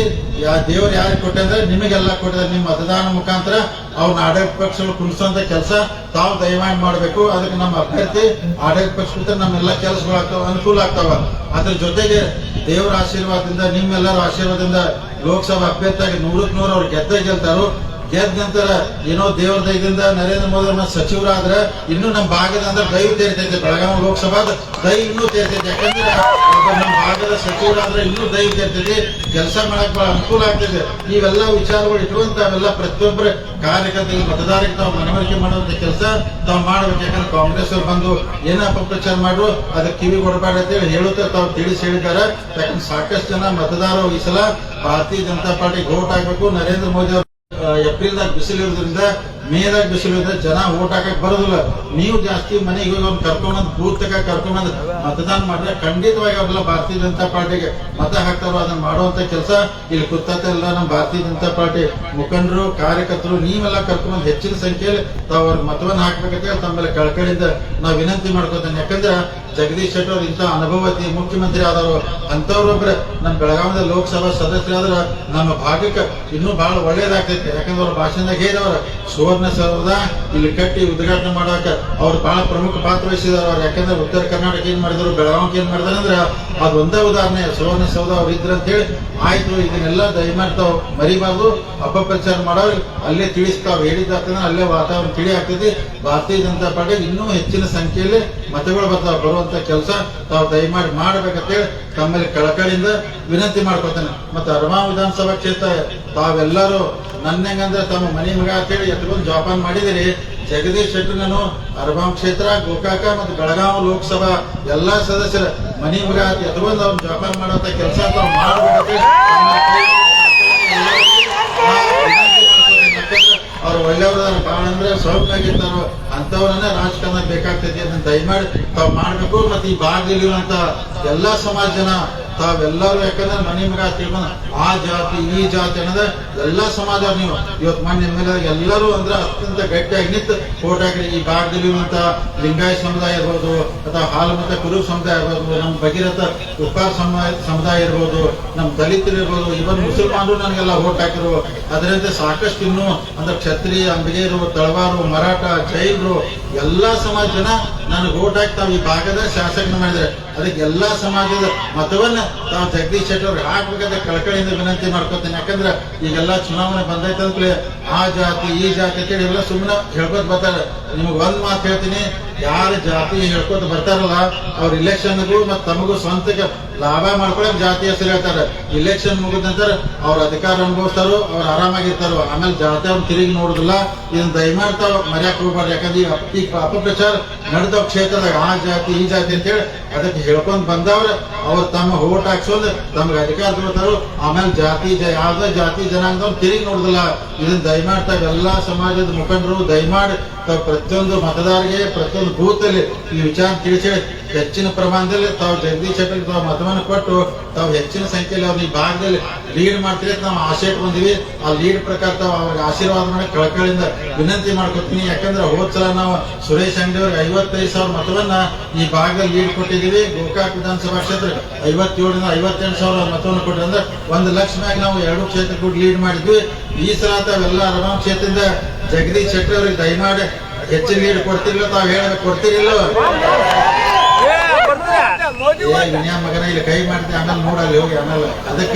ದೇವರು ಯಾರಿಗೆ ಕೊಟ್ಟಂದ್ರೆ ನಿಮಗೆಲ್ಲ ಕೊಟ್ಟಿದ್ದಾರೆ ನಿಮ್ಮ ಮತದಾನ ಮುಖಾಂತರ ಅವ್ರನ್ನ ಆಡಳಿತ ಪಕ್ಷಗಳು ಕುಣಿಸುವಂತ ಕೆಲಸ ತಾವು ದಯಮಾಡಿ ಮಾಡಬೇಕು. ಅದಕ್ಕೆ ನಮ್ಮ ಅಭ್ಯರ್ಥಿ ಆಡಳಿತ ಪಕ್ಷ ನಮ್ಮೆಲ್ಲ ಕೆಲಸಗಳು ಆಗ್ತಾವ, ಅನುಕೂಲ ಆಗ್ತಾವ. ಅದ್ರ ಜೊತೆಗೆ ದೇವರ ಆಶೀರ್ವಾದದಿಂದ, ನಿಮ್ಮೆಲ್ಲರ ಆಶೀರ್ವಾದದಿಂದ ಲೋಕಸಭಾ ಅಭ್ಯರ್ಥಿಯಾಗಿ ನೂರಕ್ಕೆ ನೂರು ಅವ್ರು ಗೆದ್ದೇ ಗೆಲ್ತಾರು. ಗೆದ್ದ ನಂತರ ಏನೋ ದೇವರ ದಯದಿಂದ ನರೇಂದ್ರ ಮೋದಿ ಸಚಿವರಾದ್ರೆ ಇನ್ನೂ ನಮ್ಮ ಭಾಗದ ಅಂದ್ರೆ ದೈವ ತೇರ್ತೈತೆ, ಬೆಳಗಾವಿ ಲೋಕಸಭಾದ ದೈ ಇನ್ನೂ ತೇರ್ತೈತೆ. ಯಾಕಂದ್ರೆ ನಮ್ಮ ಭಾಗದ ಸಚಿವರಾದ್ರೆ ಇನ್ನೂ ದೈವ ತೇರ್ತೈತಿ. ಕೆಲಸ ಮಾಡಕ್ ಬಹಳ ಅನುಕೂಲ ಆಗ್ತೈತೆ. ಇವೆಲ್ಲ ವಿಚಾರಗಳು ಇಟ್ಕೊಂತ ಅವೆಲ್ಲ ಪ್ರತಿಯೊಬ್ಬರ ಕಾರ್ಯಕರ್ತರಿಗೆ ಮತದಾರರಿಗೆ ತಾವು ಮನವರಿಕೆ ಮಾಡುವಂತ ಕೆಲಸ ತಾವು ಮಾಡ್ಬೇಕು. ಯಾಕಂದ್ರೆ ಕಾಂಗ್ರೆಸ್ ಅವ್ರು ಬಂದು ಏನಪ್ಪ ಪ್ರಚಾರ ಮಾಡ್ರು, ಅದಕ್ಕೆ ಕಿವಿ ಕೊಡಬೇಡ ಅಂತ ಹೇಳಿ ಹೇಳುತ್ತಾ ತಾವು ತಿಳಿಸಿ ಹೇಳಿದ್ದಾರೆ. ಯಾಕಂದ್ರೆ ಸಾಕಷ್ಟು ಜನ ಮತದಾರರು ಈ ಸಲ ಭಾರತೀಯ ಜನತಾ ಪಾರ್ಟಿ ವೋಟ್ ಆಗಬೇಕು ನರೇಂದ್ರ ಮೋದಿ ಅವರು ಏಪ್ರಿಲ್ದಾಗ ಬಿಸಿಲಿರೋದ್ರಿಂದ ಮೇದಾಗ ಬಿಸಿಲಿರೋದ್ರಿಂದ ಜನ ಓಟ್ ಹಾಕಕ್ ಬರೋದಿಲ್ಲ. ನೀವು ಜಾಸ್ತಿ ಮನೆಗೆ ಹೋಗಿ ಅವ್ನು ಕರ್ಕೊಂಡ್ ಬೂತ್ ತಕ ಕರ್ಕೊಂಡ್ ಮತದಾನ ಮಾಡಿದ್ರೆ ಖಂಡಿತವಾಗಿ ಅವ್ರೆಲ್ಲ ಭಾರತೀಯ ಜನತಾ ಪಾರ್ಟಿಗೆ ಮತ ಹಾಕ್ತಾರೋ ಅದನ್ನ ಮಾಡುವಂತ ಕೆಲಸ ಇಲ್ಲಿ ಕುತ್ತತೆ ಎಲ್ಲ ನಮ್ಮ ಭಾರತೀಯ ಜನತಾ ಪಾರ್ಟಿ. ಮುಖಂಡರು, ಕಾರ್ಯಕರ್ತರು, ನೀವೆಲ್ಲ ಕರ್ಕೊಂಡ್ ಹೆಚ್ಚಿನ ಸಂಖ್ಯೆಯಲ್ಲಿ ತಾವು ಅವ್ರ ಮತವನ್ನ ಹಾಕ್ಬೇಕಂತ ತಮ್ಮೆಲ್ಲ ಕಳ್ಕಳಿಂದ ನಾವು ವಿನಂತಿ ಮಾಡ್ಕೋತೇನೆ. ಯಾಕಂದ್ರೆ ಜಗದೀಶ್ ಶೆಟ್ಟರ್ ಇಂಥ ಅನುಭವತಿ, ಮುಖ್ಯಮಂತ್ರಿ ಆದವರು ಅಂತವ್ರೊಬ್ರು ನಮ್ಮ ಬೆಳಗಾವಿದ ಲೋಕಸಭಾ ಸದಸ್ಯರಾದ್ರ ನಮ್ಮ ಭಾಗಕ್ಕೆ ಇನ್ನೂ ಬಹಳ ಒಳ್ಳೇದಾಗ್ತೈತೆ. ಯಾಕಂದ್ರೆ ಅವ್ರ ಭಾಷಣದಾಗ ಹೇಳಿದವ್ರ, ಸುವರ್ಣ ಸೌಧ ಇಲ್ಲಿ ಕಟ್ಟಿ ಉದ್ಘಾಟನೆ ಮಾಡಾಕ ಅವ್ರು ಬಹಳ ಪ್ರಮುಖ ಪಾತ್ರ ವಹಿಸಿದಾರ ಅವ್ರು ಯಾಕಂದ್ರೆ ಉತ್ತರ ಕರ್ನಾಟಕ ಏನ್ ಮಾಡಿದ್ರು, ಬೆಳಗಾವಿಗೆ ಏನ್ ಮಾಡಿದಾರೆ ಅಂದ್ರೆ ಅದು ಒಂದೇ ಉದಾಹರಣೆ. ಸುವರ್ಣ ಸೌಧ ಅವ್ರು ಇದ್ರ ಅಂತ ಹೇಳಿ ಆಯ್ತು, ಇದನ್ನೆಲ್ಲ ದಯಮಾಡಿ ತಾವು ಮರಿಬಾರ್ದು. ಅಪಪ್ರಚಾರ ಮಾಡೋರು ಅಲ್ಲೇ ತಿಳಿಸ್ತಾವ್ ಹೇಳಿದ್ದಾಗ ಅಲ್ಲೇ ವಾತಾವರಣ ತಿಳಿ ಆಗ್ತೈತಿ ಭಾರತೀಯ ಜನತಾ ಪಾರ್ಟಿ ಇನ್ನೂ ಹೆಚ್ಚಿನ ಸಂಖ್ಯೆಯಲ್ಲಿ ಮತಗಳು ಬರ್ತಾವ, ಬರುವಂತ ಕೆಲಸ ತಾವು ದಯಮಾಡಿ ಮಾಡ್ಬೇಕಂತೇಳಿ ತಮ್ಮಲ್ಲಿ ಕಳಕಳಿಯಿಂದ ವಿನಂತಿ ಮಾಡ್ಕೊತೇನೆ ಮತ್ತೆ ಅರಮಾ ವಿಧಾನಸಭಾ ಕ್ಷೇತ್ರ, ತಾವೆಲ್ಲರೂ ನನ್ನಂಗಂದ್ರೆ ತಮ್ಮ ಮನೆ ಮಗ ಅಂತೇಳಿ ಎತ್ಕೊಂಡು ಜೋಪಾನ ಮಾಡಿದಿರಿ. ಜಗದೀಶ್ ಶೆಟ್ಟಿ ನಾನು ಕ್ಷೇತ್ರ, ಗೋಕಾಕ ಮತ್ತು ಬೆಳಗಾವ್ ಲೋಕಸಭಾ ಎಲ್ಲಾ ಸದಸ್ಯರ ಮನೆ ಮಗ ಎತ್ಕೊಂಡು ಅವ್ರನ್ನ ಜೋಪಾನ ಮಾಡುವಂತ ಕೆಲಸ ತಾವು ಮಾಡ್ಬೇಕಂತೇಳಿ ಅವ್ರು ಒಳ್ಳೆಯವ್ರ ಅಂದ್ರೆ ಸೌಮ್ಯಾಗಿರ್ತಾರೋ ಅಂತವ್ರನ್ನ ರಾಜಕಾರಣ ಬೇಕಾಗ್ತೈತಿ ಅದನ್ನ ದಯಮಾಡಿ ತಾವ್ ಮಾಡ್ಬೇಕು ಮತ್ತೆ ಈ ಭಾಗದಲ್ಲಿರುವಂತ ಎಲ್ಲಾ ಸಮಾಜ ತಾವೆಲ್ಲರೂ ಯಾಕಂದ್ರೆ ಮನೆ ಮಗ ತಿಳ್ಕೊಂಡ, ಆ ಜಾತಿ, ಈ ಜಾತಿ ಅನ್ನೋದ ಎಲ್ಲಾ ಸಮಾಜ ನೀವು. ಇವತ್ತು ಮನೆ ಮೇಲೆ ಎಲ್ಲರೂ ಅಂದ್ರೆ ಅತ್ಯಂತ ಗಟ್ಟಿಯಾಗಿ ನಿಂತು ಓಟ್ ಹಾಕಿ ಈ ಭಾಗದಲ್ಲಿ ಇರುವಂತ ಲಿಂಗಾಯತ ಸಮುದಾಯ ಇರ್ಬೋದು, ಅಥವಾ ಹಾಲು ಮತ್ತೆ ಕುರು ಸಮುದಾಯ ಇರ್ಬೋದು, ನಮ್ಮ ಭಗೀರಥ ಉಪ್ಪಾರ ಸಮುದಾಯ ಸಮುದಾಯ ಇರ್ಬೋದು, ನಮ್ಮ ದಲಿತರು ಇರ್ಬೋದು ಇವನ್ ಮುಸಲ್ಮಾನರು ನನಗೆಲ್ಲ ಓಟ್ ಹಾಕಿರು ಅದರಿಂದ ಸಾಕಷ್ಟು ಇನ್ನು ಅಂದ್ರೆ ಕ್ಷತ್ರಿಯ, ಅಂಬಿಗೇರು, ತಳವಾರು, ಮರಾಠ ಜೈನರು ಎಲ್ಲಾ ಸಮಾಜ ಜನ ನನಗೆ ಓಟ್ ಹಾಕಿ ಈ ಭಾಗದ ಶಾಸಕನ ಮಾಡಿದ್ರೆ ಅದಕ್ಕೆ ಎಲ್ಲ ಸಮಾಜದ ಮತವನ್ನ ತಾವು ಜಗದೀಶ್ ಶೆಟ್ಟಿ ಅವ್ರಿಗೆ ಹಾಕ್ಬೇಕಂತ ಕಳಕಳಿಯಿಂದ ವಿನಂತಿ ಮಾಡ್ಕೋತೇನೆ. ಯಾಕಂದ್ರೆ ಈಗೆಲ್ಲ ಚುನಾವಣೆ ಬಂದೈತೆ ಆ ಜಾತಿ, ಈ ಜಾತಿ ಅಂತೇಳಿ ಎಲ್ಲ ಸುಮ್ಮನೆ ಹೇಳ್ಕೊತ ಬರ್ತಾರೆ. ನಿಮಗೆ ಒಂದ್ ಮಾತು ಹೇಳ್ತೀನಿ, ಯಾರ ಜಾತಿ ಹೇಳ್ಕೊತ ಬರ್ತಾರಲ್ಲ, ಅವ್ರ ಇಲೆಕ್ಷನ್ಗೂ ಮತ್ತೆ ತಮಗೂ ಸ್ವಂತಕ್ಕೆ ಲಾಭ ಮಾಡ್ಕೊಳಕ್ ಜಾತಿ ಹೆಸರು ಹೇಳ್ತಾರೆ. ಇಲೆಕ್ಷನ್ ಮುಗಿದ ನಂತರ ಅವ್ರ ಅಧಿಕಾರ ಅನುಭವಿಸ್ತಾರೋ, ಅವ್ರು ಆರಾಮಾಗಿರ್ತಾರೋ, ಆಮೇಲೆ ಜಾತಿ ಅವ್ರು ತಿರುಗಿ ನೋಡುದಿಲ್ಲ. ಇದನ್ನ ದಯಮಾಡ್ತ ಮರ್ಯಾಕ್ ಹೋಗ್ಬಾರ್ದು. ಯಾಕಂದ್ರೆ ಈ ಅಪಪ್ರಚಾರ ನಡೆದ ಕ್ಷೇತ್ರದಾಗ ಆ ಜಾತಿ, ಈ ಜಾತಿ ಅಂತೇಳಿ ಅದಕ್ಕೆ ಹೇಳ್ಕೊಂಡ್ ಬಂದವ್ರ, ಅವ್ರು ತಮ್ಮ ಓಟ್ ಹಾಕ್ಸೋದು ತಮ್ಗೆ ಅಧಿಕಾರ ತಗೋತಾರೋ ಆಮೇಲೆ ಜಾತಿ ಯಾವ್ದೇ ಜಾತಿ ಜನಾಂಗದವ್ರು ತಿರುಗಿ ನೋಡುದಿಲ್ಲ. ಇದನ್ನ ದಯಮಾಡ್ತಾಗ ಎಲ್ಲಾ ಸಮಾಜದ ಮುಖಂಡರು ದಯಮಾಡಿ ಪ್ರತಿಯೊಂದು ಮತದಾರರಿಗೆ, ಪ್ರತಿಯೊಂದು ಬೂತ್ ಅಲ್ಲಿ ಈ ವಿಚಾರ ತಿಳಿಸಿ ಹೆಚ್ಚಿನ ಪ್ರಮಾಣದಲ್ಲಿ ತಾವು ಜಗದೀಶ್ ಶೆಟ್ಟರ್ಗೆ ತಾವು ಮತವನ್ನು ಕೊಟ್ಟು, ತಾವು ಹೆಚ್ಚಿನ ಸಂಖ್ಯೆಯಲ್ಲಿ ಅವ್ರ ಈ ಭಾಗದಲ್ಲಿ ಲೀಡ್ ಮಾಡ್ತೀರಿ ನಾವು ಆಶೆ ಬಂದಿವಿ ಆ ಲೀಡ್ ಪ್ರಕಾರ ತಾವು ಅವ್ರಿಗೆ ಆಶೀರ್ವಾದ ಮಾಡಿ ಕಳಕಳಿಯಿಂದ ವಿನಂತಿ ಮಾಡ್ಕೊತೀನಿ ಯಾಕಂದ್ರೆ ಹೋದ್ ಸಲ ನಾವು ಸುರೇಶ್ ಅಂಗಡಿ ಅವ್ರಿಗೆ ಐವತ್ತೈದು ಸಾವಿರ ಮತವನ್ನ ಈ ಭಾಗದಲ್ಲಿ ಲೀಡ್ ಕೊಟ್ಟಿದ್ದೀವಿ. ಗೋಕಾಕ್ ವಿಧಾನಸಭಾ ಕ್ಷೇತ್ರ ಐವತ್ತೇಳರಿಂದ ಐವತ್ತೆಂಟು ಸಾವಿರ ಮತವನ್ನು ಕೊಟ್ಟರೆ ಅಂದ್ರೆ ಒಂದು ಲಕ್ಷ ಮ್ಯಾಗ ನಾವು ಎರಡು ಕ್ಷೇತ್ರ ಕೂಡ ಲೀಡ್ ಮಾಡಿದ್ವಿ. ಈ ಸಲ ತಾವೆಲ್ಲ ಅರಮಾಮ್ ಕ್ಷೇತ್ರದಿಂದ ಜಗದೀಶ್ ಶೆಟ್ಟರ್ ಅವ್ರಿಗೆ ದಯಮಾಡಿ ಹೆಚ್ಚಿನ ಲೀಡ್ ಕೊಡ್ತಿರ್ಲಿಲ್ಲ ತಾವು ಹೇಳಿ ಕೊಡ್ತಿರಿಲ್ಲ ಏ ವಿನಯ ಮಗನ ಇಲ್ಲಿ ಕೈ ಮಾಡ್ತೀನಿ ಆಮೇಲೆ ನೋಡಲ್ಲಿ ಹೋಗಿ ಆಮೇಲೆ ಅದಕ್ಕ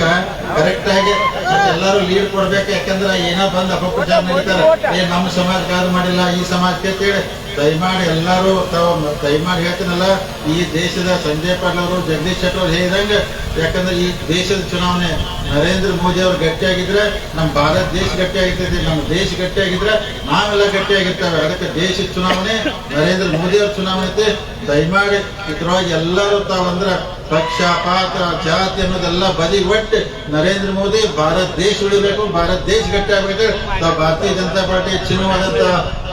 ಕರೆಕ್ಟ್ ಆಗಿ ಮತ್ತೆ ಎಲ್ಲರೂ ಲೀಡ್ ಕೊಡ್ಬೇಕು ಯಾಕಂದ್ರೆ ಏನೋ ಬಂದ್ ಅಪಪ್ರಚಾರ ನಡೀತಾರೆ. ಏ ನಮ್ಮ ಸಮಾಜ ಕಾದು ಮಾಡಿಲ್ಲ ಈ ಸಮಾಜಕ್ಕೆ ಕೇಳಿ. ದಯಮಾಡಿ ಎಲ್ಲರೂ ತಾವ ದಯಮಾಡಿ ಹೇಳ್ತೀನಲ್ಲ ಈ ದೇಶದ ಸಂಜಯ್ ಪಾಟೀಲ್ ಅವರು ಜಗದೀಶ್ ಶೆಟ್ಟರ್ ಅವ್ರು ಹೇಳಿದಂಗೆ ಯಾಕಂದ್ರೆ ಈ ದೇಶದ ಚುನಾವಣೆ ನರೇಂದ್ರ ಮೋದಿ ಅವರು ಗಟ್ಟಿಯಾಗಿದ್ರೆ ನಮ್ಮ ಭಾರತ ದೇಶ ಗಟ್ಟಿಯಾಗಿರ್ತೈತಿ ನಮ್ಮ ದೇಶ ಗಟ್ಟಿಯಾಗಿದ್ರೆ ನಾವೆಲ್ಲ ಗಟ್ಟಿಯಾಗಿರ್ತೇವೆ. ಅದಕ್ಕೆ ದೇಶದ ಚುನಾವಣೆ ನರೇಂದ್ರ ಮೋದಿ ಅವ್ರ ಚುನಾವಣೆ ಐತಿ. ದಯಮಾಡಿ ಇದ್ರೊಳಗೆ ಎಲ್ಲರೂ ತಾವಂದ್ರ ಪಕ್ಷ ಪಾತ್ರ ಜಾತಿ ಅನ್ನೋದೆಲ್ಲ ಬದಿ ಒಟ್ಟು ನರೇಂದ್ರ ಮೋದಿ ಭಾರತ ದೇಶ ಉಳಿಬೇಕು, ಭಾರತ ದೇಶ ಗಟ್ಟಿ ಆಗ್ಬೇಕು. ನಾವು ಭಾರತೀಯ ಜನತಾ ಪಾರ್ಟಿ ಚಿನ್ನವಾದಂತ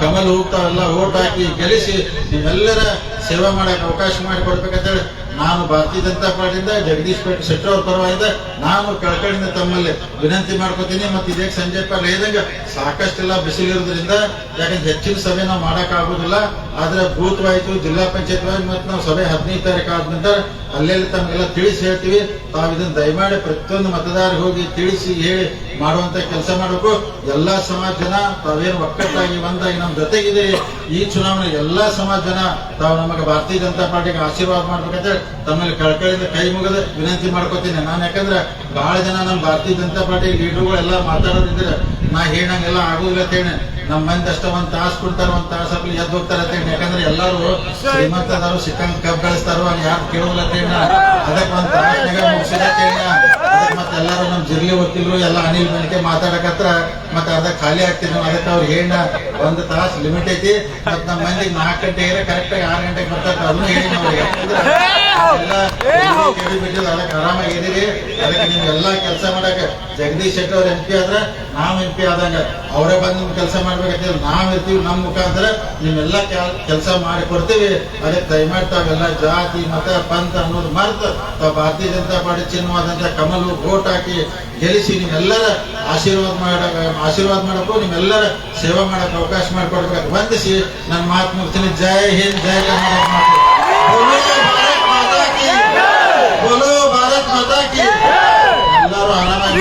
ಕಮಲ್ ಹೂ ಎಲ್ಲ ಓಟ್ ಹಾಕಿ ಗೆಲ್ಲಿಸಿ ನೀವೆಲ್ಲರ ಸೇವೆ ಮಾಡಕ್ ಅವಕಾಶ ಮಾಡಿಕೊಡ್ಬೇಕಂತೇಳಿ ನಾನು ಭಾರತೀಯ ಜನತಾ ಪಾರ್ಟಿಯಿಂದ ಜಗದೀಶ್ ಪೇಟ್ ಶೆಟ್ಟರ್ ಅವ್ರ ಪರವಾಗಿದೆ ನಾನು ಕಳಕಳಿಯಿಂದ ತಮ್ಮಲ್ಲಿ ವಿನಂತಿ ಮಾಡ್ಕೋತೀನಿ, ಮತ್ತೆ ಇದೇ ಸಂಜಯ್ ಪಾಲ್ ಹೇಳಿದಂಗ ಸಾಕಷ್ಟೆಲ್ಲ ಬಿಸಿಲಿರೋದ್ರಿಂದ, ಯಾಕಂದ್ರೆ ಹೆಚ್ಚಿನ ಸಭೆ ನಾವು ಮಾಡಕ್ ಆಗುದಿಲ್ಲ ಆದ್ರೆ ಬೂತ್ ಜಿಲ್ಲಾ ಪಂಚಾಯತ್ ವಾಯ್ತು ಮತ್ತೆ ನಾವು ಸಭೆ ಹದಿನೈದು ತಾರೀಕು ಆದ ನಂತರ ಅಲ್ಲೆಲ್ಲಿ ತಮಗೆಲ್ಲ ತಿಳಿಸಿ ಹೇಳ್ತೀವಿ. ತಾವು ಇದನ್ನ ದಯಮಾಡಿ ಪ್ರತಿಯೊಂದು ಮತದಾರ ಹೋಗಿ ತಿಳಿಸಿ ಹೇಳಿ ಮಾಡುವಂತ ಕೆಲಸ ಮಾಡಬೇಕು. ಎಲ್ಲಾ ಸಮಾಜ ಜನ, ತಾವೇನು ಒಕ್ಕಟ್ಟಾಗಿ ಬಂದಾಗ ನಮ್ಮ ಜೊತೆಗಿದೆ. ಈ ಚುನಾವಣೆ ಎಲ್ಲಾ ಸಮಾಜ ಜನ, ತಾವು ನಮಗೆ ಭಾರತೀಯ ಜನತಾ ಪಾರ್ಟಿಗೆ ಆಶೀರ್ವಾದ ಮಾಡ್ಬೇಕಂತ ತಮ್ಮಲ್ಲಿ ಕಳ್ಕಳಿಂದ ಕೈ ಮುಗಿದ ವಿನಂತಿ ಮಾಡ್ಕೋತೀನಿ. ನಾನು ಯಾಕಂದ್ರೆ ಬಹಳ ಜನ ನಮ್ಮ ಭಾರತೀಯ ಜನತಾ ಪಾರ್ಟಿ ಲೀಡರ್ಗಳೆಲ್ಲ ಮಾತಾಡೋದಿದ್ರೆ ನಾ ಹೇಳಂಗೆಲ್ಲ ಆಗುದಿಲ್ಲ ಅಂತ ಹೇಳಿ. ನಮ್ಮ ಮಂದಿ ಅಷ್ಟ ಒಂದ್ ತಾಸು ಕೊಡ್ತಾರ, ಒಂದ್ ತಾಸ ಅಲ್ಲಿ ಎದ್ದು ಹೋಗ್ತಾರ ಅಂತ ಯಾಕಂದ್ರೆ ಎಲ್ಲಾರು ಶ್ರೀಮಂತದಾರು ಸಿಕ್ಕಂಗ್ ಕಬ್ ಗಳಿಸ್ತಾರೋ ಯಾರು ಕೇಳೋಲ್ಲ ಅಂತ ಅದಕ್ಕೆ ಒಂದ್ ತಾಸ್ ಮುಗಿಸಿದ ಮತ್ತೆ ಎಲ್ಲರೂ ನಮ್ ಜಿರ್ಲಿ ವಕೀಲರು ಎಲ್ಲ ಅನಿಲ್ ಬೆನಕೆ ಮಾತಾಡಕತ್ರ ಮತ್ತೆ ಅರ್ಧ ಖಾಲಿ ಆಗ್ತೀವಿ ನಾವು ಅದಕ್ಕೆ ಅವ್ರು ಹೇಳ ಒಂದ್ ತಾಸ್ ಲಿಮಿಟ್ ಐತಿ. ಮತ್ ನಮ್ಮ ಮಂದಿಗೆ ನಾಲ್ಕು ಇದ್ರೆ ಕರೆಕ್ಟ್ ಆಗಿ ಆರು ಗಂಟೆಗೆ ಬರ್ತಾರೆ ಅದನ್ನು ಹೇಳಿ ಎಲ್ಲ ಎಲ್ಲಿ ಬಿಟ್ಟಿದ್ದು ಅದಕ್ಕೆ ಆರಾಮಾಗಿ ಇದೀರಿ ಅದಕ್ಕೆ ನಿಮ್ಗೆಲ್ಲ ಕೆಲಸ ಮಾಡಕ ಜಗದೀಶ್ ಶೆಟ್ಟಿ ಅವ್ರ ಎಂ ಪಿ ಆದ್ರೆ ನಾವ್ ಎಂ ಪಿ ಆದಂಗ. ಅವರೇ ಬಂದು ನಿಮ್ ಕೆಲಸ ಮಾಡ್ಬೇಕಂತ ನಾವ್ ಇರ್ತೀವಿ ನಮ್ ಮುಖಾಂತರ ನಿಮ್ಮೆಲ್ಲ ಕೆಲಸ ಮಾಡಿ ಕೊಡ್ತೀವಿ. ಅದಕ್ಕೆ ದಯಮಾಡಿ ತಾವೆಲ್ಲ ಜಾತಿ ಮತ ಪಂಥ ಅನ್ನೋದು ಮರ್ತ. ತಾವು ಭಾರತೀಯ ಜನತಾ ಪಾರ್ಟಿ ಚಿನ್ನವಾದಂತ ಕಮಲು ಓಟ್ ಹಾಕಿ ಗೆಲ್ಲಿಸಿ ನಿಮ್ಮೆಲ್ಲರ ಆಶೀರ್ವಾದ ಮಾಡ ಆಶೀರ್ವಾದ ಮಾಡಕ್ಕೂ ನಿಮ್ಮೆಲ್ಲರ ಸೇವೆ ಮಾಡಕ್ಕೆ ಅವಕಾಶ ಮಾಡಿಕೊಡ್ಬೇಕು. ವಂದಿಸಿ ನನ್ನ ಮಾತು ಮುಗ್ತೀನಿ. ಜೈ ಹಿಂದ್ ಜೈ ಕರ್ನಾಟಕ ಮಾತು. ಎಲ್ಲರೂ ಆರಾಮಾಗಿ